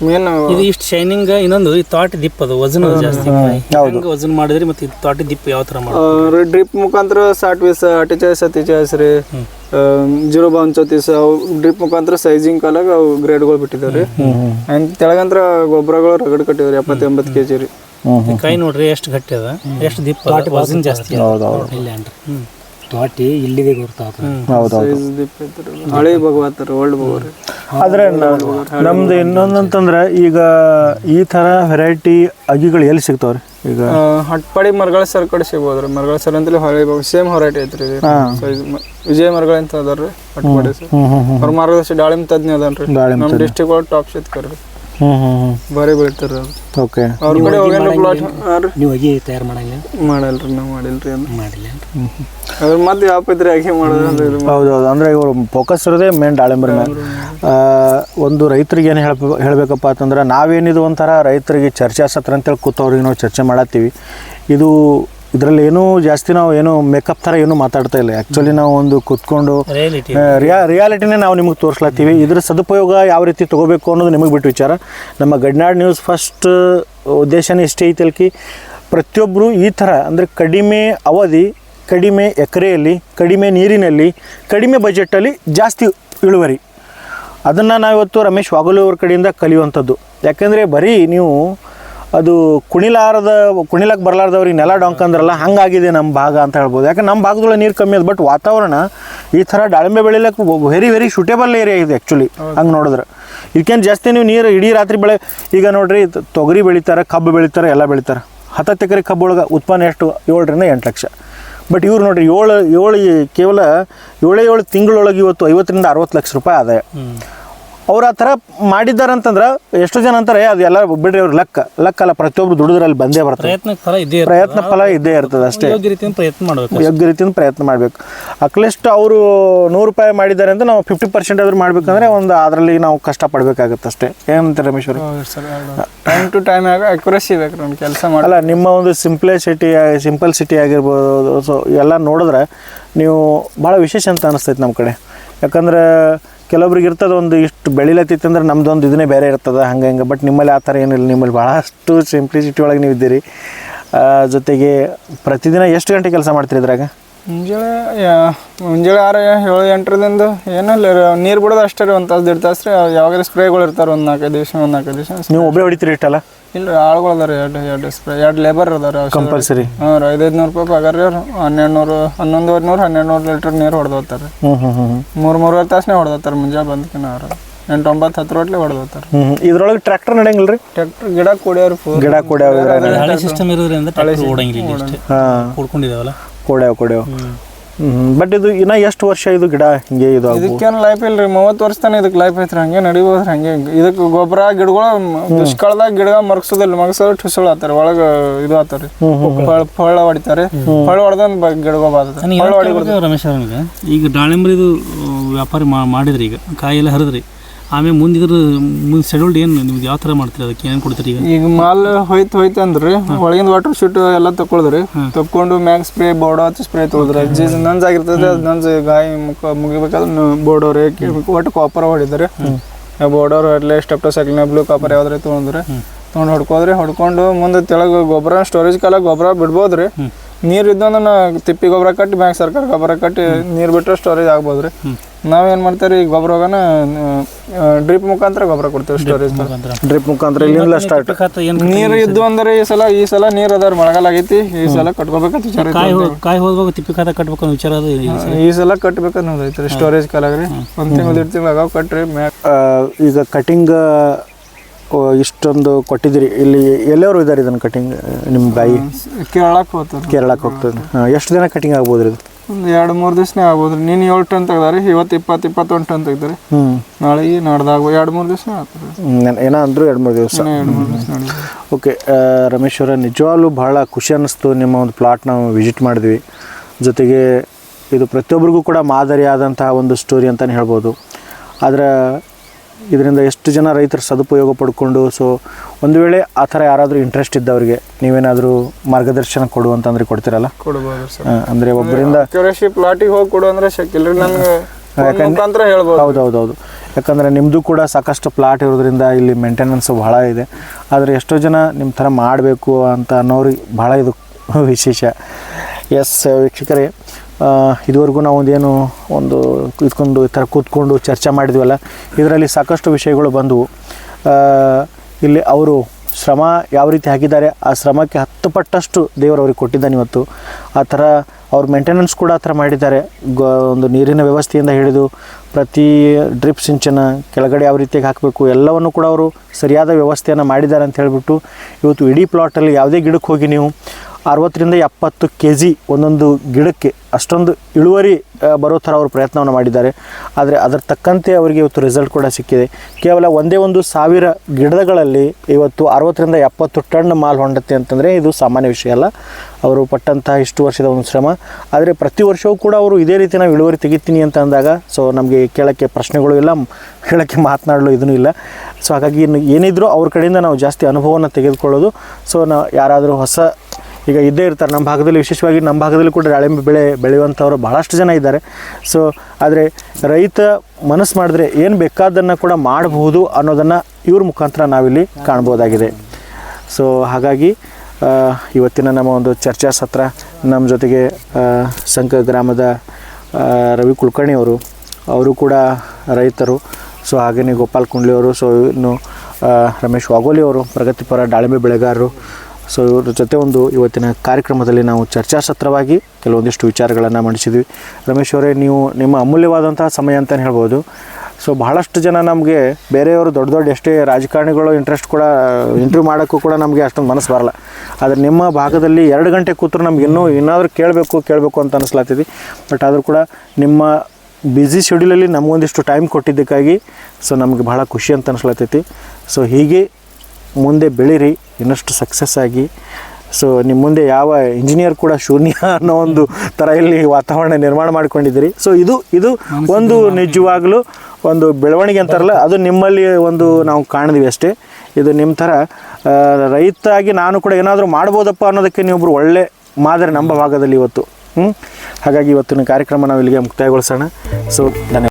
ಮೇನ್ ಇದು ಇಷ್ಟು ಶೈನಿಂಗ್ ಇನ್ನೊಂದು ಈ ತಾಟ್ ದಿಪ್ ಅದು ವಜನ ಜಾಸ್ತಿ. ಹೌದು. ಮಾಡಿದ್ರಿ ಮಾಡಿದ್ರೆ ಮತ್ತೆ ತಾಟ್ ದಿಪ್ ಯಾವ ತರ ಮಾಡಿ ಡ್ರಿಪ್ ಮುಖಾಂತರ ಸಾಟ್ ವೀಸ್ ಅತಿ ಚಾಯ್ಸ್ ರೀ ಜೀರೋ ಬಾನ್ ಚೌತೀಸ್ ಅವು ಡ್ರಿಪ್ ಮುಖಾಂತರ ಸೈಜಿಂಗ್ ಕಾಲಾಗ ಅವು ಗ್ರೇಡ್ಗಳು ಬಿಟ್ಟಿದ್ದಾವೆ ರೀ ಆ್ಯಂಡ್ ತೆಳಗಂತ್ರ ಗೊಬ್ಬರಗಳು ರಗಡ್ ಕಟ್ಟಿವ್ರಿ ಎಪ್ಪತ್ತು ಎಂಬತ್ತು ಕೆ ಜಿ ರೀ ಕೈ ನೋಡ್ರಿ ಎಷ್ಟು ಗಟ್ಟಿ ಅದ ಎಷ್ಟು ದಿಪ್ ಅದ ವಜನ್ ಜಾಸ್ತಿ. ಇಲ್ಲ ತಾಟಿ ಇಲ್ಲಿದೆ ಗೊತ್ತಾಗ್ತದೆ ಹೌದು ಸೈಜ್ ಹಳೆ ಭಗವತ್ ಓಲ್ಡ್ ಭಗವ ರೀ ಆದರೆ ನಮ್ದು ಇನ್ನೊಂದಂತಂದ್ರೆ ಈಗ ಈ ತರ ವೆರೈಟಿ ಅಗಿಗಳು ಎಲ್ಲಿ ಸಿಗ್ತಾವ್ರಿ? ಈಗ ಹಟ್ಪಾಡಿ ಮರಗಳ ಸರ್ ಕಡೆ ಸಿಗ್ಬೋದ್ರಿ. ಮರಗಳ ಸರ್ ಅಂತಲೇ ಹೊಳೆ ಭಗ ಸೇಮ್ ಹೊರೈಟಿ ಐತ್ರಿ ಇದು. ಸೈಜ್ ವಿಜಯ ಮರಗಳ ಅಂತ ಅದಾರ ಹಟ್ಪಾಡಿ ಸರ್. ಅವ್ರ ಮಾರ್ಗದರ್ಶಿ ದಾಳಿಂಬ ತಜ್ಞ ಅದಾನ್ರಿ. ದಾಳಿಂಬೆ ನಮ್ಮ ಡಿಸ್ಟಿಕ್ ಒಳಗೆ ಟಾಪ್ ಸಿಗ್ತಾರ್ರಿ ಹ್ಞೂ ಹ್ಞೂ ಹ್ಞೂ ಭಾರಿ ಬೆಳಿತಾರ ಅವ್ರು. ಓಕೆ. ಅವ್ರ ಕಡೆ ಹೋಗ್ಯಾನ ಪ್ಲಾಟ್ ನೀವು ಅಗಿ ತಯಾರು ಮಾಡಂಗಿಲ್ಲ ಮಾಡಲ್ರಿ ನಾವು ಮಾಡಿಲ್ರಿ ಅಂದ್ರೆ ಮಾಡಿಲ್ಲ ಅದ್ರ ಮತ್ತೆ ಯಾವ ಇದ್ರೆ ಆಗಿ ಮಾಡೋದಂದ್ರೆ ಹೌದು ಹೌದು. ಅಂದರೆ ಇವರು ಫೋಕಸ್ ಇರೋದೇ ಮೇನ್ ದಾಳಿಂಬರ ಮೇಲೆ ಆ, ಒಂದು ರೈತರಿಗೆ ಏನು ಹೇಳ್ಬೇಕು ಹೇಳಬೇಕಪ್ಪ ಅಂತಂದ್ರೆ ನಾವೇನಿದು ಒಂಥರ ರೈತರಿಗೆ ಚರ್ಚಾಸತ್ರ ಅಂತೇಳಿ ಕೂತವ್ರಿಗೆ ನಾವು ಚರ್ಚೆ ಮಾಡತ್ತೀವಿ. ಇದು ಇದರಲ್ಲಿ ಏನೂ ಜಾಸ್ತಿ ನಾವು ಏನು ಮೇಕಪ್ ಥರ ಏನು ಮಾತಾಡ್ತಾ ಇಲ್ಲ. ಆ್ಯಕ್ಚುಲಿ ನಾವು ಒಂದು ಕೂತ್ಕೊಂಡು ರಿಯಾ ರಿಯಾಲಿಟಿನೇ ನಾವು ನಿಮಗೆ ತೋರಿಸ್ಲಾತ್ತೀವಿ. ಇದ್ರ ಸದುಪಯೋಗ ಯಾವ ರೀತಿ ತಗೋಬೇಕು ಅನ್ನೋದು ನಿಮಗೆ ಬಿಟ್ಟು ವಿಚಾರ. ನಮ್ಮ ಗಡ್ನಾಡ್ ನ್ಯೂಸ್ ಫಸ್ಟ್ ಉದ್ದೇಶನೇ ಇಷ್ಟೇ ಅಲ್ಕಿ ಪ್ರತಿಯೊಬ್ಬರು ಈ ಥರ ಅಂದರೆ ಕಡಿಮೆ ಅವಧಿ ಕಡಿಮೆ ಎಕರೆಯಲ್ಲಿ ಕಡಿಮೆ ನೀರಿನಲ್ಲಿ ಕಡಿಮೆ ಬಜೆಟಲ್ಲಿ ಜಾಸ್ತಿ ಇಳುವರಿ. ಅದನ್ನು ನಾವಿವತ್ತು ರಮೇಶ್ ವಾಗೋಲಿ ಅವ್ರ ಕಡೆಯಿಂದ ಕಲಿಯುವಂಥದ್ದು. ಯಾಕೆಂದರೆ ಬರೀ ನೀವು ಅದು ಕುಣಿಲಾರದ ಕುಣಿಲಕ್ಕೆ ಬರಲಾರ್ದವ್ರಿಗೆ ನೆಲ ಡೊಂಕ್ ಅಂದ್ರಲ್ಲ ಹಂಗಾಗಿದೆ ನಮ್ಮ ಭಾಗ ಅಂತ ಹೇಳ್ಬೋದು. ಯಾಕಂದ್ರೆ ನಮ್ಮ ಭಾಗದೊಳಗೆ ನೀರು ಕಮ್ಮಿ ಅದ ಬಟ್ ವಾತಾವರಣ ಈ ಥರ ದಾಳಿಂಬೆ ಬೆಳಿಲಕ್ಕೆ ವೆರಿ ವೆರಿ ಸೂಟೇಬಲ್ ಏರಿಯಾ ಇದೆ ಆ್ಯಕ್ಚುಲಿ ಹಂಗೆ ನೋಡಿದ್ರೆ. ಇದಕ್ಕೇನು ಜಾಸ್ತಿ ನೀವು ನೀರು ಇಡೀ ರಾತ್ರಿ ಬೆಳೆ ಈಗ ನೋಡಿರಿ ತೊಗರಿ ಬೆಳಿತಾರೆ ಕಬ್ಬು ಬೆಳಿತಾರೆ ಎಲ್ಲ ಬೆಳಿತಾರೆ. ಹತ್ತತ್ತು ಎಕರೆ ಕಬ್ಬು ಒಳಗೆ ಉತ್ಪನ್ನ ಎಷ್ಟು? ಏಳರಿಂದ ಎಂಟು ಲಕ್ಷ. ಬಟ್ ಇವ್ರು ನೋಡಿರಿ ಏಳು ಏಳು ಕೇವಲ ಏಳೇ ಏಳು ತಿಂಗಳೊಳಗೆ ಇವತ್ತು ಐವತ್ತರಿಂದ ಅರವತ್ತು ಲಕ್ಷ ರೂಪಾಯಿ ಆದಾಯ. ಅವ್ರು ಆ ಥರ ಮಾಡಿದ್ದಾರೆ ಅಂತಂದ್ರೆ ಎಷ್ಟು ಜನ ಅಂತಾರೆ ಅದು ಎಲ್ಲ ಬಿಡ್ರಿ ಅವ್ರ ಲೆಕ್ಕ ಲೆಕ್ಕ ಅಲ್ಲ ಪ್ರತಿಯೊಬ್ರು ದುಡಿದ್ರಲ್ಲಿ ಬಂದೇ ಬರ್ತಾರೆ ಪ್ರಯತ್ನ ಫಲ ಇದೇ ಇರ್ತದೆ. ಪ್ರಯತ್ನ ಫಲ ಇದ್ದೇ ಇರ್ತದೆ ಅಷ್ಟೇ. ಯೋಗ್ಯ ರೀತಿಯಿಂದ ಪ್ರಯತ್ನ ಮಾಡಬೇಕು ಯೋಗ್ಯ ರೀತಿಯಿಂದ ಪ್ರಯತ್ನ ಮಾಡಬೇಕು. ಅಟ್ಲೀಸ್ಟ್ ಅವರು ನೂರು ರೂಪಾಯಿ ಮಾಡಿದ್ದಾರೆ ಅಂತ ನಾವು ಫಿಫ್ಟಿ ಪರ್ಸೆಂಟ್ ಆದ್ರೂ ಮಾಡ್ಬೇಕಂದ್ರೆ ಒಂದು ಅದರಲ್ಲಿ ನಾವು ಕಷ್ಟಪಡಬೇಕಾಗತ್ತೆ ಅಷ್ಟೇ. ಏನಂತ ರಮೇಶ್ ಅವರು ಹೌದು ಸರ್ ಟೈಮ್ ಟು ಟೈಮ್ ಆಗ ಅಕ್ಯುರಸಿ ಬೇಕು ನಮ್ಮ ಕೆಲಸ ಮಾಡಲ್ಲ ಅಲ್ಲ ನಿಮ್ಮ ಒಂದು ಸಿಂಪ್ಲಿಸಿಟಿ ಸಿಂಪಲ್ ಸಿಟಿ ಆಗಿರ್ಬೋದು ಸೊ ಎಲ್ಲ ನೋಡಿದ್ರೆ ನೀವು ಭಾಳ ವಿಶೇಷ ಅಂತ ಅನಿಸ್ತೈತೆ ನಮ್ಮ ಕಡೆ. ಯಾಕಂದ್ರೆ ಕೆಲವೊಬ್ರಿಗೆ ಇರ್ತದೆ ಒಂದು ಇಷ್ಟು ಬೆಳಿಲತ್ತೈತೆ ಅಂದ್ರೆ ನಮ್ದೊಂದು ಇದನ್ನೇ ಬೇರೆ ಇರ್ತದೆ, ಹಂಗೆ ಹಿಂಗೆ. ಬಟ್ ನಿಮ್ಮಲ್ಲಿ ಆ ಥರ ಏನಿಲ್ಲ, ನಿಮ್ಮಲ್ಲಿ ಭಾಳಷ್ಟು ಸಿಂಪ್ಲಿಸಿಟಿ ಒಳಗೆ ನೀವು ಇದ್ದೀರಿ ಜೊತೆಗೆ ಪ್ರತಿದಿನ ಎಷ್ಟು ಗಂಟೆ ಕೆಲಸ ಮಾಡ್ತೀರಿ ಇದ್ರಾಗ? ಮುಂಜಾನೆ ಯಾ- ಮುಂಜಾನೆ ಆರು ಏಳು ಎಂಟರದಿಂದ ಏನಿಲ್ಲ ನೀರು ಬಿಡೋದು ಅಷ್ಟೇ ರೀ ಒಂದು ತಾಸು ಎರಡು ತಾಸು ರೀ. ಯಾವಾಗಾರ ಸ್ಪ್ರೇಗಳು ಇರ್ತಾರೆ ಒಂದು ನಾಲ್ಕೈದು ದಿವಸ ಒಂದು ನಾಲ್ಕೈದು ದಿವಸ ನೀವು ಒಬ್ಬರೇ ಹೊಡಿತೀರಿ ಇಷ್ಟಲ್ಲ? ಇಲ್ಲ ರೀ ಆಳುಗಳು ಅದಾರ ಎರಡು ಎರಡು ಸ್ಪ್ರೇ ಎರಡು ಲೇಬರ್ ಅದಾರ ಕಂಪಲ್ಸರಿ ಹಾಂ ರೀ ಐದೈದು ನೂರು ರೂಪಾಯಿ ಪಗಾರ ರೀ ಅವ್ರು. ಹನ್ನೆರಡು ನೂರು ಹನ್ನೊಂದುವರೆ ನೂರು ಹನ್ನೆರಡು ನೂರು ಲೀಟ್ರ್ ನೀರು ಹೊಡೆದೋತಾರೆ ಮೂರು ಮೂರುವರೆ ತಾಸನೇ ಹೊಡೆದೋತಾರೆ ಮುಂಜಾನೆ ಬಂದ್ಕಿನ ಅವ್ರು. ಎಂಟು ಒಂಬತ್ತು ಹತ್ತು ರೋಟ್ಲೆ ಹೊಡೆದೋತಾರೆ. ಇದ್ರೊಳಗೆ ಟ್ರ್ಯಾಕ್ಟರ್ ನಡೆಯಂಗಿಲ್ಲ ರೀ ಟ್ರ್ಯಾಕ್ಟರ್ ಗಿಡ ಕೊಡ್ಯಾರ ಗಿಡ ಕೊಡ್ಯಾವ ಹಳೆ ಸಿಸ್ಟಮ್ ಇರೋದ್ರಿಂದ ಟ್ರ್ಯಾಕ್ಟರ್ ಓಡಂಗಿಲ್ಲ ಹಾಂ ಕೊಡ್ಯಾವ ಹ್ಞೂ ಬಟ್ ಇದು ಇನ್ನ ಎಷ್ಟು ವರ್ಷ ಇದು ಗಿಡ ಹಿಂಗೆ ಇದು ಇದಕ್ಕೇನು ಲೈಫ್ ಇಲ್ಲ ರೀ ಮೂವತ್ತು ವರ್ಷ ತನಕ ಇದಕ್ಕೆ ಲೈಫ್ ಐತ್ರಿ ಹಂಗೆ ನಡಿಬೋದ್ರಿ ಹಂಗೆ ಇದಕ್ಕೆ ಗೊಬ್ಬರ ಗಿಡಗಳು ದುಷ್ಕಾಲದಾಗ ಗಿಡ ಮರ್ಕ್ಸೋದಿಲ್ಲ ಮರ್ಕ್ಸೋದು ಠುಸಳ ಆತಾರೆ ಒಳಗೆ ಇದು ಆತಾರೆ ಫಳ ಫಳ ಹೊಡಿತಾರೆ. ಫಳ ಹೊಡೆದ ಗಿಡಗಳು ಬಾದ ರಮೇಶ್ ಅವ್ರಿಗೆ? ಈಗ ದಾಳಿಂಬ್ರಿದು ವ್ಯಾಪಾರ ಮಾ- ಮಾಡಿದ್ರಿ ಈಗ ಕಾಯಿ ಎಲ್ಲ ಹರಿದ್ರಿ. ಆಮೇಲೆ ಮುಂದೆ ಇದ್ರ ಮುಂದೆ ಶೆಡ್ಯೂಲ್ಡ್ ಏನು ನಿಮ್ಗೆ ಯಾವ ಥರ ಮಾಡ್ತೀರಿ? ಅದಕ್ಕೆ ಏನು ಕೊಡ್ತೀರಿ ಈಗ? ಈಗ ಮಾಲ್ ಹೋಯ್ತು ಹೋಯ್ತು ಅಂದ್ರೆ. ಒಳಗಿಂದ ವಾಟರ್ ಶೂಟ್ ಎಲ್ಲ ತಕೊಳ್ದ್ರಿ ತಕ್ಕೊಂಡು ಮ್ಯಾಗ್ ಸ್ಪ್ರೇ ಬೋರ್ಡ್ ಹಚ್ಚಿ ಸ್ಪ್ರೇ ತೊಗೊಳ್ದ್ರಿ ಜೀಸ್ ನಂಜ್ ಆಗಿರ್ತದೆ ಅದು ನಂಜ್ ಗಾಯ ಮುಖ ಮುಗಿಬೇಕಾದ್ರೆ ಬೋರ್ಡವ್ರೆ ಒಟ್ಟು ಕಾಪರ್ ಹೊಡಿದ್ರಿ ಬೋರ್ಡವ್ರು ಅಲ್ಲೇ ಸ್ಟೆಪ್ಟೋ ಸೈಕ್ಲಿನ ಬ್ಲೂ ಕಾಪರ್ ಯಾವ್ದ್ರೆ ತೊಗೊಂಡ್ರಿ ತೊಗೊಂಡು ಹೊಡ್ಕೋದ್ರಿ. ಹೊಡ್ಕೊಂಡು ಮುಂದೆ ತೆಳಗೆ ಗೊಬ್ಬರ ಸ್ಟೋರೇಜ್ ಕಾಲ ಗೊಬ್ಬರ ಬಿಡ್ಬೋದ್ರಿ. ನೀರು ಇದ್ದಂದ್ರೆ ನಾ ತಿಪ್ಪಿ ಗೊಬ್ಬರ ಕಟ್ಟಿ ಬ್ಯಾಂಕ್ ಸರ್ಕಾರ ಗೊಬ್ಬರ ಕಟ್ಟಿ ನೀರು ಬಿಟ್ಟರೆ ಸ್ಟೋರೇಜ್ ಆಗ್ಬೋದು ರೀ. ನಾವೇನು ಮಾಡ್ತೇವೆ ರೀ ಗೊಬ್ಬರ ಹೋಗೋಣ ಡ್ರಿಪ್ ಮುಖಾಂತರ ಗೊಬ್ಬರ ಕೊಡ್ತೇವೆ ಸ್ಟೋರೇಜ್ ಡ್ರಿಪ್ ಮುಖಾಂತರ ಇಲ್ಲಿಂದ ಸ್ಟಾರ್ಟ್ ನೀರು ಇದ್ದು ಅಂದ್ರೆ ಈ ಸಲ ಈ ಸಲ ನೀರು ಅದಾರ ಮಳೆಗಾಲ ಆಗೈತಿ ಈ ಸಲ ಕಟ್ಕೋಬೇಕಂತ ವಿಚಾರ. ಕಾಯಿ ಹೋಗ್ಬೇಕು ತಿಪ್ಪಿ ಖಾತ ಕಟ್ಬೇಕು ಅನ್ನೋ ವಿಚಾರ ಅದು ಈ ಸಲ? ಕಟ್ಬೇಕನ್ನೋದು ಐತ್ರಿ ಸ್ಟೋರೇಜ್ ಕಾಲಾಗ್ರಿ ಒಂದು ತಿಂಗಳು ಎರಡು ತಿಂಗಳು ಆಗಾವ ಕಟ್ರಿ ಮ್ಯಾಕ್ ಈಗ ಕಟಿಂಗ್ ಇಷ್ಟೊಂದು ಕೊಟ್ಟಿದ್ದೀರಿ. ಇಲ್ಲಿ ಎಲ್ಲವರು ಇದ್ದಾರೆ ಇದನ್ನು ಕಟಿಂಗ್ ನಿಮ್ಮ ಬಾಯಿ? ಕೇರಳಕ್ಕೆ ಹೋಗ್ತದೆ ಕೇರಳಕ್ಕೆ ಹೋಗ್ತದೆ ಹಾಂ ಎಷ್ಟು ದಿನ ಕಟಿಂಗ್ ಆಗ್ಬೋದು ರೀ ಇದು? ಒಂದು ಎರಡು ಮೂರು ದಿವಸನೇ ಆಗ್ಬೋದು. ರೀ ನೀನು ಏಳು ಟನ್ ತೆಗ್ದಾರೆ ಇವತ್ತು ಇಪ್ಪತ್ತು ಇಪ್ಪತ್ತೊಂದು ಟನ್ ತೆಗ್ದಾರೆ. ಹ್ಞೂ ನಾಳೆಗೆ ನಾಡ್ದಾಗ ಎರಡು ಮೂರು ದಿವಸನೇ ಆಗ್ತದೆ. ಏನೋ ಅಂದರು ಎರಡು ಮೂರು ದಿವಸ. ಎರಡು ಮೂರು ದಿವಸ ಓಕೆ ರಮೇಶ್ವರ ನಿಜವಾಗ್ಲೂ ಭಾಳ ಖುಷಿ ಅನ್ನಿಸ್ತು ನಿಮ್ಮ ಒಂದು ಪ್ಲಾಟ್ ನಾವು ವಿಸಿಟ್ ಮಾಡಿದ್ವಿ. ಜೊತೆಗೆ ಇದು ಪ್ರತಿಯೊಬ್ಬರಿಗೂ ಕೂಡ ಮಾದರಿಯಾದಂತಹ ಒಂದು ಸ್ಟೋರಿ ಅಂತಲೇ ಹೇಳ್ಬೋದು. ಆದರೆ ಇದರಿಂದ ಎಷ್ಟು ಜನ ರೈತರು ಸದುಪಯೋಗ ಪಡ್ಕೊಂಡು ಸೊ ಒಂದು ವೇಳೆ ಆ ಥರ ಯಾರಾದರೂ ಇಂಟ್ರೆಸ್ಟ್ ಇದ್ದವ್ರಿಗೆ ನೀವೇನಾದರೂ ಮಾರ್ಗದರ್ಶನ ಕೊಡು ಅಂತಂದ್ರೆ ಕೊಡ್ತೀರಲ್ಲ? ಅಂದರೆ ಒಬ್ಬರಿಂದ ಪ್ಲಾಟಿಗೆ ಹೋಗಿ ಕೊಡು ಅಂದ್ರೆ ಶಕ್ತಿಲ್ಲ ನನಗೆ ಹೌದು ಹೌದು ಹೌದು ಯಾಕಂದರೆ ನಿಮ್ಮದು ಕೂಡ ಸಾಕಷ್ಟು ಪ್ಲಾಟ್ ಇರೋದ್ರಿಂದ ಇಲ್ಲಿ ಮೇಂಟೆನೆನ್ಸು ಭಾಳ ಇದೆ. ಆದರೆ ಎಷ್ಟೋ ಜನ ನಿಮ್ಮ ಥರ ಮಾಡಬೇಕು ಅಂತ ಅನ್ನೋರಿಗೆ ಭಾಳ ಇದು ವಿಶೇಷ. ಎಸ್ ವೀಕ್ಷಕರೇ ಇದುವರೆಗೂ ನಾವು ಒಂದೇನು ಒಂದು ಇದ್ಕೊಂಡು ಈ ಥರ ಕೂತ್ಕೊಂಡು ಚರ್ಚೆ ಮಾಡಿದ್ವಲ್ಲ, ಇದರಲ್ಲಿ ಸಾಕಷ್ಟು ವಿಷಯಗಳು ಬಂದವು. ಇಲ್ಲಿ ಅವರು ಶ್ರಮ ಯಾವ ರೀತಿ ಹಾಕಿದ್ದಾರೆ, ಆ ಶ್ರಮಕ್ಕೆ ಹತ್ತು ಪಟ್ಟಷ್ಟು ದೇವರು ಅವ್ರಿಗೆ ಕೊಟ್ಟಿದ್ದಾನೆ ಇವತ್ತು. ಆ ಥರ ಅವ್ರ ಮೇಂಟೆನೆನ್ಸ್ ಕೂಡ ಆ ಥರ ಮಾಡಿದ್ದಾರೆ. ಗ, ಒಂದು ನೀರಿನ ವ್ಯವಸ್ಥೆಯಿಂದ ಹಿಡಿದು ಪ್ರತಿ ಡ್ರಿಪ್ ಸಿಂಚನ ಕೆಳಗಡೆ ಯಾವ ರೀತಿಯಾಗಿ ಹಾಕಬೇಕು, ಎಲ್ಲವನ್ನು ಕೂಡ ಅವರು ಸರಿಯಾದ ವ್ಯವಸ್ಥೆಯನ್ನು ಮಾಡಿದ್ದಾರೆ ಅಂತ ಹೇಳಿಬಿಟ್ಟು ಇವತ್ತು ಇಡೀ ಪ್ಲಾಟಲ್ಲಿ ಯಾವುದೇ ಗಿಡಕ್ಕೆ ಹೋಗಿ ನೀವು ಅರವತ್ತರಿಂದ ಎಪ್ಪತ್ತು ಕೆ ಜಿ ಒಂದೊಂದು ಗಿಡಕ್ಕೆ ಅಷ್ಟೊಂದು ಇಳುವರಿ ಬರೋ ಥರ ಅವರು ಪ್ರಯತ್ನವನ್ನು ಮಾಡಿದ್ದಾರೆ. ಆದರೆ ಅದರ ತಕ್ಕಂತೆ ಅವರಿಗೆ ಇವತ್ತು ರಿಸಲ್ಟ್ ಕೂಡ ಸಿಕ್ಕಿದೆ. ಕೇವಲ ಒಂದೇ ಒಂದು ಸಾವಿರ ಗಿಡಗಳಲ್ಲಿ ಇವತ್ತು ಅರವತ್ತರಿಂದ ಎಪ್ಪತ್ತು ಟನ್ ಮಾಲ್ ಹೊಂಡತ್ತೆ ಅಂತಂದರೆ ಇದು ಸಾಮಾನ್ಯ ವಿಷಯ ಅಲ್ಲ. ಅವರು ಪಟ್ಟಂತಹ ಇಷ್ಟು ವರ್ಷದ ಒಂದು ಶ್ರಮ. ಆದರೆ ಪ್ರತಿ ವರ್ಷವೂ ಕೂಡ ಅವರು ಇದೇ ರೀತಿ ನಾವು ಇಳುವರಿ ತೆಗಿತೀನಿ ಅಂತ ಅಂದಾಗ ಸೊ ನಮಗೆ ಕೇಳೋಕ್ಕೆ ಪ್ರಶ್ನೆಗಳು ಇಲ್ಲ ಕೇಳೋಕ್ಕೆ ಮಾತನಾಡಲು ಇದೂ ಇಲ್ಲ. ಸೊ ಹಾಗಾಗಿ ಏನಿದ್ರೂ ಅವ್ರ ಕಡೆಯಿಂದ ನಾವು ಜಾಸ್ತಿ ಅನುಭವವನ್ನು ತೆಗೆದುಕೊಳ್ಳೋದು. ಸೊ ನಾವು ಯಾರಾದರೂ ಹೊಸ ಈಗ ಇದ್ದೇ ಇರ್ತಾರೆ. ನಮ್ಮ ಭಾಗದಲ್ಲಿ ವಿಶೇಷವಾಗಿ ನಮ್ಮ ಭಾಗದಲ್ಲಿ ಕೂಡ ದಾಳಿಂಬೆ ಬೆಳೆ ಬೆಳೆಯುವಂಥವ್ರು ಭಾಳಷ್ಟು ಜನ ಇದ್ದಾರೆ. ಸೊ ಆದರೆ ರೈತ ಮನಸ್ಸು ಮಾಡಿದ್ರೆ ಏನು ಬೇಕಾದನ್ನು ಕೂಡ ಮಾಡಬಹುದು ಅನ್ನೋದನ್ನು ಇವ್ರ ಮುಖಾಂತರ ನಾವಿಲ್ಲಿ ಕಾಣ್ಬೋದಾಗಿದೆ. ಸೊ ಹಾಗಾಗಿ ಇವತ್ತಿನ ನಮ್ಮ ಒಂದು ಚರ್ಚಾ ಸತ್ರ ನಮ್ಮ ಜೊತೆಗೆ ಸಂಕ ಗ್ರಾಮದ ರವಿ ಕುಲಕರ್ಣಿ ಅವರು ಅವರು ಕೂಡ ರೈತರು. ಸೊ ಹಾಗೆಯೇ ಗೋಪಾಲ್ ಕುಂಡ್ಲಿ ಅವರು ಸೊ ಇನ್ನು ರಮೇಶ್ ವಾಗೋಲಿ ಅವರು, ಪ್ರಗತಿಪರ ದಾಳಿಂಬೆ ಬೆಳೆಗಾರರು. ಸೊ ಇವ್ರ ಜೊತೆ ಒಂದು ಇವತ್ತಿನ ಕಾರ್ಯಕ್ರಮದಲ್ಲಿ ನಾವು ಚರ್ಚಾ ಸತ್ರವಾಗಿ ಕೆಲವೊಂದಿಷ್ಟು ವಿಚಾರಗಳನ್ನು ಮಂಡಿಸಿದ್ವಿ. ರಮೇಶ್ ಅವರೇ, ನೀವು ನಿಮ್ಮ ಅಮೂಲ್ಯವಾದಂತಹ ಸಮಯ ಅಂತಲೇ ಹೇಳ್ಬೋದು. ಸೊ ಬಹಳಷ್ಟು ಜನ ನಮಗೆ ಬೇರೆಯವರು ದೊಡ್ಡ ದೊಡ್ಡ ಎಷ್ಟೇ ರಾಜಕಾರಣಿಗಳು ಇಂಟ್ರೆಸ್ಟ್ ಕೂಡ ಇಂಟ್ರ್ಯೂ ಮಾಡೋಕ್ಕೂ ಕೂಡ ನಮಗೆ ಅಷ್ಟೊಂದು ಮನಸ್ಸು ಬರಲ್ಲ. ಆದರೆ ನಿಮ್ಮ ಭಾಗದಲ್ಲಿ ಎರಡು ಗಂಟೆ ಕೂತರು ನಮ್ಗೆ ಇನ್ನೂ ಏನಾದರೂ ಕೇಳಬೇಕು ಕೇಳಬೇಕು ಅಂತ ಅನಿಸ್ಲಾತಿದ್ವಿ ಬಟ್ ಆದರೂ ಕೂಡ ನಿಮ್ಮ ಬ್ಯುಸಿ ಶೆಡ್ಯೂಲಲ್ಲಿ ನಮಗೊಂದಿಷ್ಟು ಟೈಮ್ ಕೊಟ್ಟಿದ್ದಕ್ಕಾಗಿ ಸೊ ನಮಗೆ ಬಹಳ ಖುಷಿ ಅಂತ ಅನಿಸ್ಲತ್ತೈತಿ ಸೊ ಹೀಗೆ ಮುಂದೆ ಬೆಳೀರಿ. ಇನ್ನಷ್ಟು ಸಕ್ಸಸ್ ಆಗಿ. ಸೊ ನಿಮ್ಮ ಮುಂದೆ ಯಾವ ಇಂಜಿನಿಯರ್ ಕೂಡ ಶೂನ್ಯ ಅನ್ನೋ ಒಂದು ಥರ ಇಲ್ಲಿ ವಾತಾವರಣ ನಿರ್ಮಾಣ ಮಾಡ್ಕೊಂಡಿದ್ದೀರಿ. ಸೊ ಇದು ಇದು ಒಂದು ನಿಜವಾಗಲೂ ಒಂದು ಬೆಳವಣಿಗೆ ಅಂತಾರಲ್ಲ ಅದು ನಿಮ್ಮಲ್ಲಿ ಒಂದು ನಾವು ಕಾಣಿದ್ವಿ ಅಷ್ಟೇ. ಇದು ನಿಮ್ಮ ಥರ ರೈತಾಗಿ ನಾನು ಕೂಡ ಏನಾದರೂ ಮಾಡ್ಬೋದಪ್ಪ ಅನ್ನೋದಕ್ಕೆ ನೀವೊಬ್ಬರು ಒಳ್ಳೆ ಮಾದರಿ ನಮ್ಮ ಭಾಗದಲ್ಲಿ ಇವತ್ತು. ಹ್ಞೂ ಹಾಗಾಗಿ ಇವತ್ತಿನ ಕಾರ್ಯಕ್ರಮ ನಾವು ಇಲ್ಲಿಗೆ ಮುಕ್ತಾಯಗೊಳಿಸೋಣ. ಸೊ ಧನ್ಯವಾದ